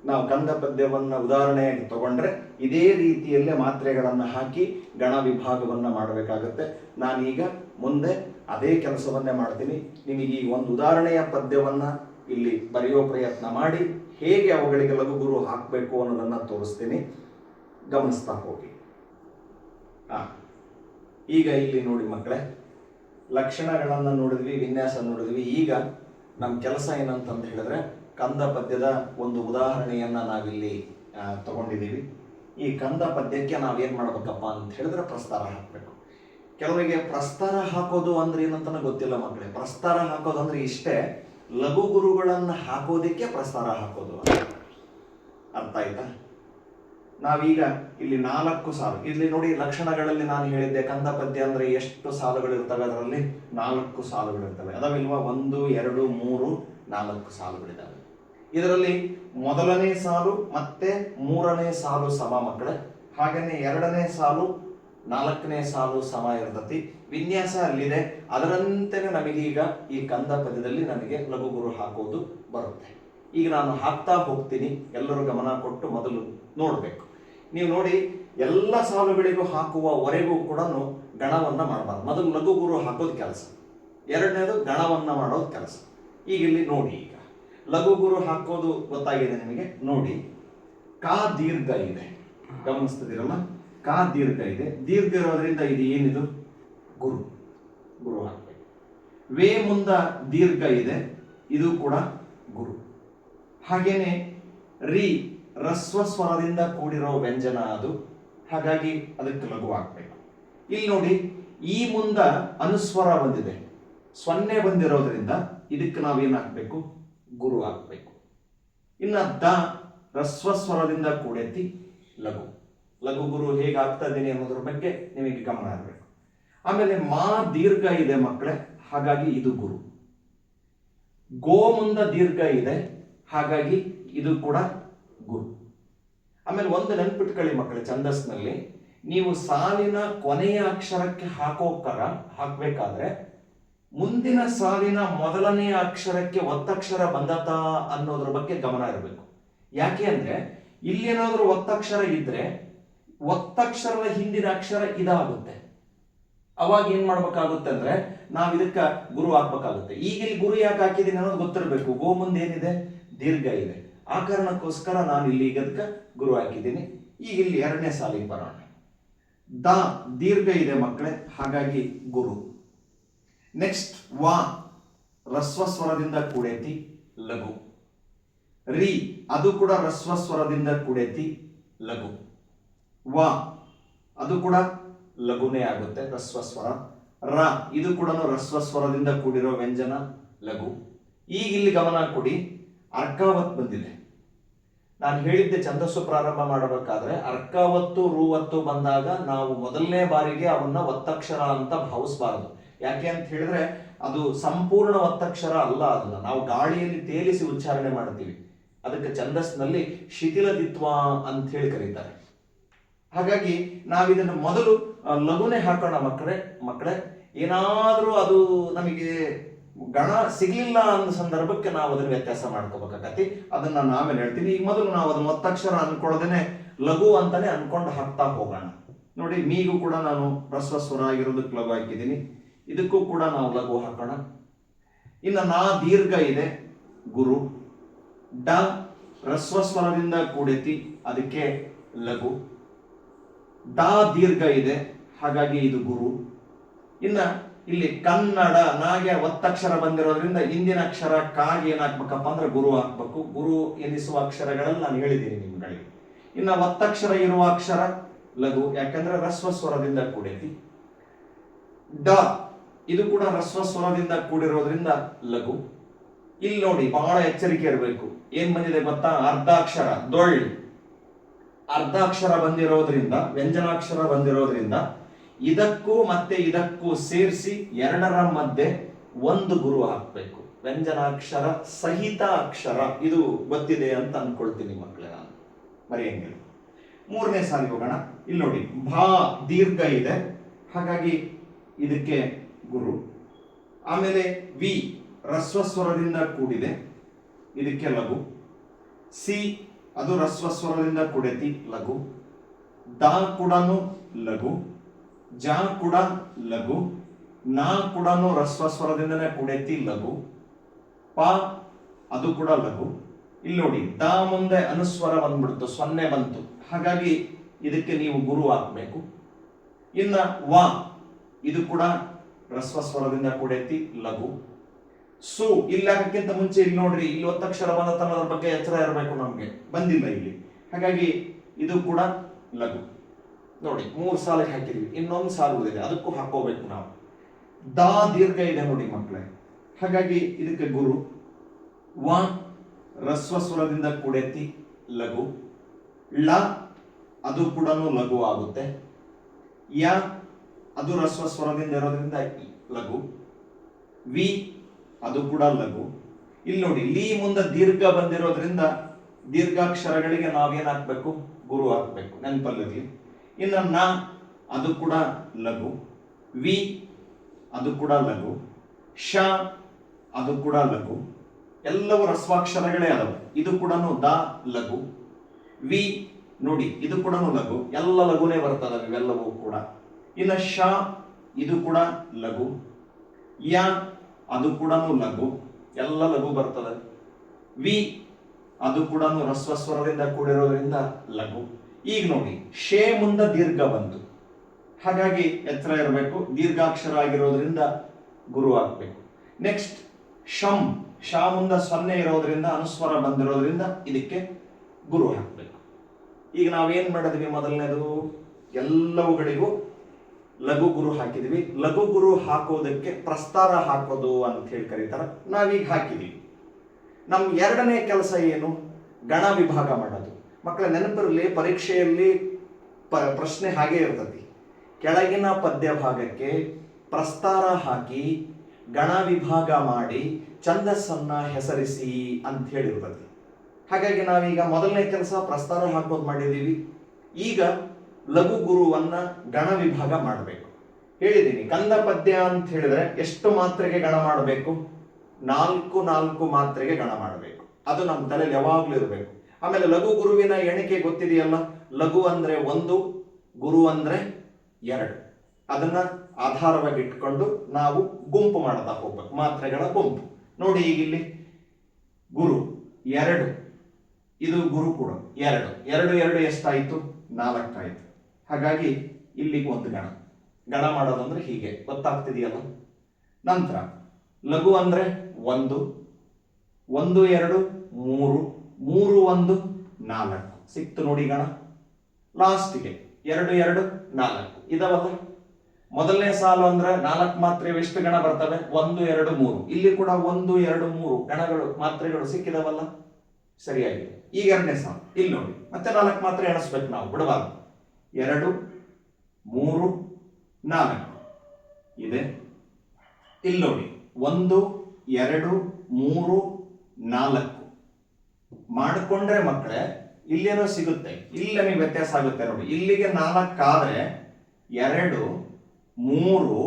ನಾವು ಕಂದ ಪದ್ಯವನ್ನ ಉದಾಹರಣೆಯಾಗಿ ತಗೊಂಡ್ರೆ ಇದೇ ರೀತಿಯಲ್ಲೇ ಮಾತ್ರೆಗಳನ್ನು ಹಾಕಿ ಗಣ ವಿಭಾಗವನ್ನ ಮಾಡಬೇಕಾಗುತ್ತೆ. ನಾನೀಗ ಮುಂದೆ ಅದೇ ಕೆಲಸವನ್ನೇ ಮಾಡ್ತೀನಿ. ನಿಮಗೆ ಈ ಒಂದು ಉದಾಹರಣೆಯ ಪದ್ಯವನ್ನ ಇಲ್ಲಿ ಬರೆಯೋ ಪ್ರಯತ್ನ ಮಾಡಿ ಹೇಗೆ ಅವುಗಳಿಗೆ ಲಘು ಗುರು ಹಾಕಬೇಕು ಅನ್ನೋದನ್ನು ತೋರಿಸ್ತೀನಿ. ಗಮನಿಸ್ತಾ ಹೋಗಿ. ಆ, ಈಗ ಇಲ್ಲಿ ನೋಡಿ ಮಕ್ಕಳೇ, ಲಕ್ಷಣಗಳನ್ನು ನೋಡಿದ್ವಿ, ವಿನ್ಯಾಸ ನೋಡಿದ್ವಿ. ಈಗ ನಮ್ಮ ಕೆಲಸ ಏನಂತಂದು ಹೇಳಿದ್ರೆ, ಕಂದ ಪದ್ಯದ ಒಂದು ಉದಾಹರಣೆಯನ್ನ ನಾವಿಲ್ಲಿ ತಗೊಂಡಿದ್ದೀವಿ. ಈ ಕಂದ ಪದ್ಯಕ್ಕೆ ನಾವೇನು ಮಾಡ್ಬೇಕಪ್ಪ ಅಂತ ಹೇಳಿದ್ರೆ ಪ್ರಸ್ತಾರ ಹಾಕಬೇಕು. ಕೆಲವರಿಗೆ ಪ್ರಸ್ತಾರ ಹಾಕೋದು ಅಂದ್ರೆ ಏನಂತ ಗೊತ್ತಿಲ್ಲ ಮಕ್ಕಳೇ. ಪ್ರಸ್ತಾರ ಹಾಕೋದು ಅಂದ್ರೆ ಇಷ್ಟೇ, ಲಘು ಗುರುಗಳನ್ನು ಹಾಕೋದಿಕ್ಕೆ ಪ್ರಸ್ತಾರ ಹಾಕೋದು. ಅರ್ಥ ಆಯ್ತಾ? ನಾವೀಗ ಇಲ್ಲಿ ನಾಲ್ಕು ಸಾಲು. ಇಲ್ಲಿ ನೋಡಿ ಲಕ್ಷಣಗಳಲ್ಲಿ ನಾನು ಹೇಳಿದ್ದೆ, ಕಂದ ಪದ್ಯ ಅಂದ್ರೆ ಎಷ್ಟು ಸಾಲುಗಳು ಇರ್ತವೆ ಅದರಲ್ಲಿ? ನಾಲ್ಕು ಸಾಲುಗಳು ಇರ್ತವೆ ಅದಾವಿಲ್ವಾ ಒಂದು, ಎರಡು, ಮೂರು, ನಾಲ್ಕು ಸಾಲುಗಳಿದ್ದಾವೆ. ಇದರಲ್ಲಿ ಮೊದಲನೇ ಸಾಲು ಮತ್ತೆ ಮೂರನೇ ಸಾಲು ಸಮ ಮಕ್ಕಳೇ. ಹಾಗೆಯೇ ಎರಡನೇ ಸಾಲು, ನಾಲ್ಕನೇ ಸಾಲು ಸಮ ಇರ್ತತಿ. ವಿನ್ಯಾಸ ಅಲ್ಲಿದೆ. ಅದರಂತೆಯೇ ನಮಗೀಗ ಈ ಕಂದ ಪದ್ಯದಲ್ಲಿ ನಮಗೆ ಲಘುಗುರು ಹಾಕೋದು ಬರುತ್ತೆ. ಈಗ ನಾನು ಹಾಕ್ತಾ ಹೋಗ್ತೀನಿ. ಎಲ್ಲರೂ ಗಮನ ಕೊಟ್ಟು ಮೊದಲು ನೋಡಬೇಕು. ನೀವು ನೋಡಿ ಎಲ್ಲ ಸಾಲುಗಳಿಗೂ ಹಾಕುವವರೆಗೂ ಕೂಡ ಗಣವನ್ನ ಮಾಡಬಾರ್ದು. ಮೊದಲು ಲಘು ಗುರು ಹಾಕೋದು ಕೆಲಸ. ಎರಡನೇದು ಗಣವನ್ನ ಮಾಡೋದು ಕೆಲಸ. ಈಗ ಇಲ್ಲಿ ನೋಡಿ ಈಗ. ಲಘು ಗುರು ಹಾಕೋದು ಗೊತ್ತಾಗಿದೆ ನಿಮಗೆ? ನೋಡಿ. ಕಾ ದೀರ್ಘ ಇದೆ. ಗಮನಿಸ್ತಿದ್ದೀರಲ್ಲ? ಕಾ ದೀರ್ಘ ಇದೆ. ದೀರ್ಘ ಇರೋದ್ರಿಂದ ಇದು ಏನಿದು? ಗುರು. ಗುರು ಹಾಕಬೇಕು. ವೇ ಮುಂದ ದೀರ್ಘ ಇದೆ. ಇದು ಕೂಡ ಗುರು. ಹಾಗೇನೆ ರಿ ರಸ್ವ ಸ್ವರದಿಂದ ಕೂಡಿರೋ ವ್ಯಂಜನ ಅದು. ಹಾಗಾಗಿ ಅದಕ್ಕೆ ಲಘು ಆಗಬೇಕು ಇಲ್ಲಿ ನೋಡಿ, ಈ ಮುಂದ ಅನುಸ್ವರ ಬಂದಿದೆ. ಸೊನ್ನೆ ಬಂದಿರೋದ್ರಿಂದ ಇದಕ್ಕೆ ನಾವೇನ್ ಹಾಕ್ಬೇಕು? ಗುರು ಹಾಕ್ಬೇಕು. ಇನ್ನ ದ ರಸ್ವ ಸ್ವರದಿಂದ ಕೂಡೆತ್ತಿ ಲಘು. ಲಘು ಗುರು ಹೇಗೆ ಆಗ್ತಾ ಇದ್ದೀನಿ ಅನ್ನೋದ್ರ ಬಗ್ಗೆ ನಿಮಗೆ ಗಮನ ಇರಬೇಕು. ಆಮೇಲೆ ಮಾ ದೀರ್ಘ ಇದೆ ಮಕ್ಕಳೇ, ಹಾಗಾಗಿ ಇದು ಗುರು. ಗೋ ಮುಂದ ದೀರ್ಘ ಇದೆ, ಹಾಗಾಗಿ ಇದು ಕೂಡ ಗುರು. ಆಮೇಲೆ ಒಂದು ನೆನ್ಪಿಟ್ಕೊಳ್ಳಿ ಮಕ್ಕಳ ಛಂದಸ್ನಲ್ಲಿ ನೀವು ಸಾಲಿನ ಕೊನೆಯ ಅಕ್ಷರಕ್ಕೆ ಹಾಕೋಕರ ಹಾಕಬೇಕಾದ್ರೆ ಮುಂದಿನ ಸಾಲಿನ ಮೊದಲನೆಯ ಅಕ್ಷರಕ್ಕೆ ಒತ್ತಕ್ಷರ ಬಂದತ ಅನ್ನೋದ್ರ ಬಗ್ಗೆ ಗಮನ ಇರಬೇಕು. ಯಾಕೆ ಅಂದ್ರೆ, ಇಲ್ಲೇನಾದ್ರೂ ಒತ್ತಕ್ಷರ ಇದ್ರೆ ಒತ್ತಕ್ಷರದ ಹಿಂದಿನ ಅಕ್ಷರ ಇದಾಗುತ್ತೆ. ಅವಾಗ ಏನ್ ಮಾಡ್ಬೇಕಾಗುತ್ತೆ ಅಂದ್ರೆ, ನಾವ್ ಇದಕ್ಕ ಗುರು ಹಾಕ್ಬೇಕಾಗುತ್ತೆ ಈಗ ಇಲ್ಲಿ ಗುರು ಯಾಕೆ ಹಾಕಿದೀನಿ ಅನ್ನೋದು ಗೊತ್ತಿರಬೇಕು. ಗೋ ಮುಂದೆ ಏನಿದೆ? ದೀರ್ಘ ಇದೆ. ಆ ಕಾರಣಕ್ಕೋಸ್ಕರ ನಾನು ಇಲ್ಲಿ ಈಗ ಗುರು ಹಾಕಿದ್ದೀನಿ. ಈಗ ಇಲ್ಲಿ ಎರಡನೇ ಸಾಲಿಗೆ ಬರೋಣ. ದ ದೀರ್ಘ ಇದೆ ಮಕ್ಕಳೇ, ಹಾಗಾಗಿ ಗುರು. ನೆಕ್ಸ್ಟ್, ವಾ ರಸ್ವ ಸ್ವರದಿಂದ ಕೂಡೈತಿ, ಲಘು. ರಿ, ಅದು ಕೂಡ ರಸ್ವ ಸ್ವರದಿಂದ ಕೂಡೈತಿ, ಲಘು. ವಾ, ಅದು ಕೂಡ ಲಘುನೇ ಆಗುತ್ತೆ ರಸ್ವ ಸ್ವರ ರ, ಇದು ಕೂಡ ರಸ್ವ ಸ್ವರದಿಂದ ಕೂಡಿರೋ ವ್ಯಂಜನ, ಲಘು. ಈಗ ಇಲ್ಲಿ ಗಮನ ಕೊಡಿ. ಅರ್ಕಾವತ್ ಬಂದಿದೆ. ನಾನು ಹೇಳಿದ್ದೆ ಛಂದಸ್ಸು ಪ್ರಾರಂಭ ಮಾಡಬೇಕಾದ್ರೆ ಅರ್ಕಾವತ್ತು, ರೂವತ್ತು ಬಂದಾಗ ನಾವು ಮೊದಲನೇ ಬಾರಿಗೆ ಅವನ್ನ ಒತ್ತಕ್ಷರ ಅಂತ ಭಾವಿಸಬಾರದು. ಯಾಕೆ ಅಂತ ಹೇಳಿದ್ರೆ ಅದು ಸಂಪೂರ್ಣ ಒತ್ತಕ್ಷರ ಅಲ್ಲ ಅದನ್ನ. ನಾವು ಗಾಳಿಯಲ್ಲಿ ತೇಲಿಸಿ ಉಚ್ಚಾರಣೆ ಮಾಡ್ತೀವಿ. ಅದಕ್ಕೆ ಛಂದಸ್ನಲ್ಲಿ ಶಿಥಿಲದಿತ್ವ ಅಂತ ಹೇಳಿ ಕರೀತಾರೆ. ಹಾಗಾಗಿ ನಾವಿದನ್ನು ಮೊದಲು ಲಘುನೆ ಹಾಕೋಣ ಮಕ್ಕಳೇ ಮಕ್ಕಳೇ. ಏನಾದರೂ ಅದು ನಮಗೆ ಗಣ ಸಿಗಲಿಲ್ಲ ಅನ್ನೋ ಸಂದರ್ಭಕ್ಕೆ ನಾವು ಅದನ್ನ ವ್ಯತ್ಯಾಸ ಮಾಡ್ಕೋಬೇಕಾಗತ್ತಿ. ಅದನ್ನ ನಾನು ಆಮೇಲೆ ಹೇಳ್ತೀನಿ ಈಗ ಮೊದಲು ನಾವು ಅದನ್ನ ಒತ್ತಕ್ಷರ ಅನ್ಕೊಳ್ಳೋದೇನೆ ಲಘು ಅಂತಾನೆ ಅನ್ಕೊಂಡು ಹಾಕ್ತಾ ಹೋಗೋಣ. ನೋಡಿ, ಮೀಗೂ ಕೂಡ ನಾನು ರಸ್ವ ಸ್ವರ ಆಗಿರೋದಕ್ಕೆ ಲಘು ಹಾಕಿದ್ದೀನಿ. ಇದಕ್ಕೂ ಕೂಡ ನಾವು ಲಘು ಹಾಕೋಣ. ಇನ್ನು ನಾ ದೀರ್ಘ ಇದೆ, ಗುರು. ಡ ರಸ್ವ ಸ್ವರದಿಂದ ಕೂಡೈತಿ, ಅದಕ್ಕೆ ಲಘು. ಡ ದೀರ್ಘ ಇದೆ, ಹಾಗಾಗಿ ಇದು ಗುರು. ಇನ್ನ ಇಲ್ಲಿ ಕನ್ನಡ ನಾಗೆ ಒತ್ತಕ್ಷರ ಬಂದಿರೋದ್ರಿಂದ ಹಿಂದಿನ ಅಕ್ಷರ ಕಾಗೆ ಏನಾಗ್ಬೇಕಪ್ಪ ಅಂದ್ರೆ ಗುರು ಹಾಕ್ಬೇಕು ಗುರು ಎನಿಸುವ ಅಕ್ಷರಗಳಲ್ಲಿ ನಾನು ಹೇಳಿದ್ದೀನಿ ನಿಮ್ಗಳಿಗೆ. ಇನ್ನ ಒತ್ತಕ್ಷರ ಇರುವ ಅಕ್ಷರ ಲಘು, ಯಾಕಂದ್ರೆ ರಸ್ವ ಸ್ವರದಿಂದ ಕೂಡೈತಿ ಡ, ಇದು ಕೂಡ ರಸ್ವ ಸ್ವರದಿಂದ ಕೂಡಿರೋದ್ರಿಂದ ಲಘು. ಇಲ್ಲಿ ನೋಡಿ, ಬಹಳ ಎಚ್ಚರಿಕೆ ಇರಬೇಕು. ಏನ್ ಬಂದಿದೆ ಗೊತ್ತಾ? ಅರ್ಧಾಕ್ಷರ, ದೊಳ್ಳಿ. ಅರ್ಧಾಕ್ಷರ ಬಂದಿರೋದ್ರಿಂದ, ವ್ಯಂಜನಾಕ್ಷರ ಬಂದಿರೋದ್ರಿಂದ ಇದಕ್ಕೂ ಮತ್ತೆ ಇದಕ್ಕೂ ಸೇರಿಸಿ ಎರಡರ ಮಧ್ಯೆ ಒಂದು ಗುರು ಹಾಕಬೇಕು. ವ್ಯಂಜನಾಕ್ಷರ ಸಹಿತ ಅಕ್ಷರ ಇದು ಗೊತ್ತಿದೆ ಅಂತ ಅನ್ಕೊಳ್ತೀನಿ ಮಕ್ಕಳೇ ನಾನು. ಮರೆಯಂಗಿಲ್ಲ. ಮೂರನೇ ಸಾಲಿಗೆ ಹೋಗೋಣ. ಇಲ್ಲಿ ನೋಡಿ, ಭಾ ದೀರ್ಘ ಇದೆ. ಹಾಗಾಗಿ ಇದಕ್ಕೆ ಗುರು. ಆಮೇಲೆ ವಿ ರಸ್ವ ಸ್ವರದಿಂದ ಕೂಡಿದೆ. ಇದಕ್ಕೆ ಲಘು. ಸಿ, ಅದು ರಸ್ವ ಸ್ವರದಿಂದ ಕೂಡೈತಿ, ಲಘು. ದ ಕೂಡ ಲಘು. ಜ ಕೂಡ ಲಘು ನಾ ಕೂಡ ರಸ್ವ ಸ್ವರದಿಂದನೇ ಕೂಡೈತಿ ಲಘು, ಪ ಅದು ಕೂಡ ಲಘು. ಇಲ್ಲಿ ನೋಡಿ, ದ ಮುಂದೆ ಅನುಸ್ವರ ಬಂದ್ಬಿಡ್ತು, ಸೊನ್ನೆ ಬಂತು. ಹಾಗಾಗಿ ಇದಕ್ಕೆ ನೀವು ಗುರು ಹಾಕ್ಬೇಕು ಇನ್ನ ವ, ಇದು ಕೂಡ ರಸ್ವ ಸ್ವರದಿಂದ ಕೂಡೈತಿ ಲಘು. ಸು, ಇಲ್ಲಿ ಹಾಕಕ್ಕಿಂತ ಮುಂಚೆ ಇಲ್ಲಿ ನೋಡ್ರಿ, ಇಲ್ಲಿ ಒತ್ತಕ್ಷರ ಬಂದ ಬಗ್ಗೆ ಎಚ್ಚರ ಇರಬೇಕು ನಮಗೆ. ಬಂದಿಲ್ಲ ಇಲ್ಲಿ. ಹಾಗಾಗಿ ಇದು ಕೂಡ ಲಘು. ನೋಡಿ, ಮೂರು ಸಾಲಿಗೆ ಹಾಕಿದ್ವಿ ಇನ್ನೊಂದು ಸಾಲು ಉಳಿದಿದೆ, ಅದಕ್ಕೂ ಹಾಕೋಬೇಕು ನಾವು. ದಾ ದೀರ್ಘ ಇದೆ ನೋಡಿ ಮಕ್ಕಳೇ. ಹಾಗಾಗಿ ಇದಕ್ಕೆ ಗುರು, ವ ರಸ್ವ ಸ್ವರದಿಂದ ಕುಡೆತಿ ಲಘು, ಳ ಅದು ಕೂಡ ಲಘು ಆಗುತ್ತೆ, ಯ ಅದು ರಸ್ವ ಸ್ವರದಿಂದ ಇರೋದ್ರಿಂದ ಲಘು, ವಿ ಅದು ಕೂಡ ಲಘು. ಇಲ್ಲಿ ನೋಡಿ, ಲೀ ಮುಂದೆ ದೀರ್ಘ ಬಂದಿರೋದ್ರಿಂದ ದೀರ್ಘಾಕ್ಷರಗಳಿಗೆ ನಾವೇನ್ ಹಾಕ್ಬೇಕು ಗುರು ಹಾಕ್ಬೇಕು. ನೆನಪಲ್ಲಿರ್ಲಿ. ಇನ್ನು ನ ಅದು ಕೂಡ ಲಘು, ವಿ ಅದು ಕೂಡ ಲಘು ಶ ಅದು ಕೂಡ ಲಘು, ಎಲ್ಲವೂ ರಸ್ವಾಕ್ಷರಗಳೇ ಅದವು ಇದು ಕೂಡ ದ ಲಘು, ವಿ ನೋಡಿ, ಇದು ಕೂಡ ಲಘು, ಎಲ್ಲ ಲಘುನೇ ಬರ್ತದೆ ಇವೆಲ್ಲವೂ ಕೂಡ. ಇನ್ನು ಶ ಇದು ಕೂಡ ಲಘು, ಯ ಅದು ಕೂಡ ಲಘು, ಎಲ್ಲ ಲಘು ಬರ್ತದೆ. ವಿ ಅದು ಕೂಡ ರಸ್ವಸ್ವರದಿಂದ ಕೂಡಿರೋದ್ರಿಂದ ಲಘು. ಈಗ ನೋಡಿ, ಶೇ ಮುಂದ ದೀರ್ಘ ಬಂತು ಹಾಗಾಗಿ ಎತ್ತರ ಇರಬೇಕು, ದೀರ್ಘಾಕ್ಷರ ಆಗಿರೋದ್ರಿಂದ ಗುರು ಆಗಬೇಕು. ನೆಕ್ಸ್ಟ್ ಶಂ. ಶಾ ಮುಂದ ಸೊನ್ನೆ ಇರೋದ್ರಿಂದ ಅನುಸ್ವರ ಬಂದಿರೋದ್ರಿಂದ ಇದಕ್ಕೆ ಗುರು ಹಾಕಬೇಕು ಈಗ ನಾವೇನು ಮಾಡಿದ್ವಿ ಮೊದಲನೇದು? ಎಲ್ಲವುಗಳಿಗೂ ಲಘು ಗುರು ಹಾಕಿದ್ವಿ. ಲಘು ಗುರು ಹಾಕೋದಕ್ಕೆ ಪ್ರಸ್ತಾರ ಹಾಕೋದು ಅಂತ ಹೇಳಿ ಕರೀತಾರ. ನಾವೀಗ ಹಾಕಿದೀವಿ. ನಮ್ಮ ಎರಡನೇ ಕೆಲಸ ಏನು? ಗಣ ವಿಭಾಗ ಮಾಡೋದು. ಮಕ್ಕಳ ನೆನಪಿರಲಿ, ಪರೀಕ್ಷೆಯಲ್ಲಿ ಪ, ಪ್ರಶ್ನೆ ಹಾಗೆ ಇರ್ತತಿ. ಕೆಳಗಿನ ಪದ್ಯ ಭಾಗಕ್ಕೆ ಪ್ರಸ್ತಾರ ಹಾಕಿ, ಗಣ ವಿಭಾಗ ಮಾಡಿ, ಛಂದಸ್ಸನ್ನ ಹೆಸರಿಸಿ ಅಂತ ಹೇಳಿರ್ತದೆ ಹಾಗಾಗಿ ನಾವೀಗ ಮೊದಲನೇ ಕೆಲಸ ಪ್ರಸ್ತಾರ ಹಾಕೋದು ಮಾಡಿದ್ದೀವಿ. ಈಗ ಲಘು ಗುರುವನ್ನ ಗಣ ವಿಭಾಗ ಮಾಡಬೇಕು. ಹೇಳಿದ್ದೀನಿ ಕಂದ ಪದ್ಯ ಅಂತ ಹೇಳಿದ್ರೆ ಎಷ್ಟು ಮಾತ್ರೆಗೆ ಗಣ ಮಾಡಬೇಕು? ನಾಲ್ಕು ನಾಲ್ಕು ಮಾತ್ರೆಗೆ ಗಣ ಮಾಡಬೇಕು. ಅದು ನಮ್ಮ ತಲೆಯಲ್ಲಿ ಯಾವಾಗಲೂ ಇರಬೇಕು. ಆಮೇಲೆ ಲಘು ಗುರುವಿನ ಎಣಿಕೆ ಗೊತ್ತಿದೆಯಲ್ಲ? ಲಘು ಅಂದ್ರೆ ಒಂದು, ಗುರು ಅಂದ್ರೆ ಎರಡು. ಅದನ್ನ ಆಧಾರವಾಗಿ ಇಟ್ಕೊಂಡು ನಾವು ಗುಂಪು ಮಾಡ್ತಾ ಹೋಗ್ಬೇಕು. ಮಾತ್ರೆಗಳ ಗುಂಪು. ನೋಡಿ ಈಗ ಇಲ್ಲಿ ಗುರು, ಎರಡು. ಇದು ಗುರು ಕೂಡ. ಎರಡು. ಎರಡು ಎರಡು ಎಷ್ಟಾಯಿತು? ನಾಲ್ಕಾಯಿತು. ಹಾಗಾಗಿ ಇಲ್ಲಿ ಒಂದು ಗಣ. ಗಣ ಮಾಡೋದಂದ್ರೆ ಹೀಗೆ. ಗೊತ್ತಾಗ್ತಿದೆಯಲ್ಲ? ನಂತರ ಲಘು ಅಂದ್ರೆ ಒಂದು ಒಂದು, ಎರಡು, ಮೂರು ಮೂರು, ಒಂದು, ನಾಲ್ಕು. ಸಿಕ್ತು ನೋಡಿ ಗಣ. ಲಾಸ್ಟಿಗೆ ಎರಡು ಎರಡು, ನಾಲ್ಕು. ಇದಾವಲ್ಲ ಮೊದಲನೇ ಸಾಲು ಅಂದ್ರೆ ನಾಲ್ಕು ಮಾತ್ರೆ ಎಷ್ಟು ಗಣ ಬರ್ತವೆ? ಒಂದು, ಎರಡು, ಮೂರು. ಇಲ್ಲಿ ಕೂಡ ಒಂದು, ಎರಡು, ಮೂರು ಗಣಗಳು, ಮಾತ್ರೆಗಳು ಸಿಕ್ಕಿದವಲ್ಲ? ಸರಿಯಾಗಿದೆ. ಈಗ ಎರಡನೇ ಸಾಲು. ಇಲ್ಲಿ ನೋಡಿ. ಮತ್ತೆ ನಾಲ್ಕು ಮಾತ್ರೆ ಎಣಿಸ್ಬೇಕು ನಾವು. ಬಿಡಬಾರ್ದು ಎರಡು, ಮೂರು, ನಾಲ್ಕು. ಇದೆ. ಇಲ್ಲಿ ನೋಡಿ. ಒಂದು, ಎರಡು, ಮೂರು, ನಾಲ್ಕು. ಮಾಡಿಕೊಂಡ್ರೆ ಮಕ್ಕಳೇ ಇಲ್ಲೇನೋ ಸಿಗುತ್ತೆ. ಇಲ್ಲಿ ನಮಗೆ ವ್ಯತ್ಯಾಸ ಆಗುತ್ತೆ ನೋಡಿ. ಇಲ್ಲಿಗೆ ನಾಲ್ಕಾದ್ರೆ ಎರಡು, ಮೂರು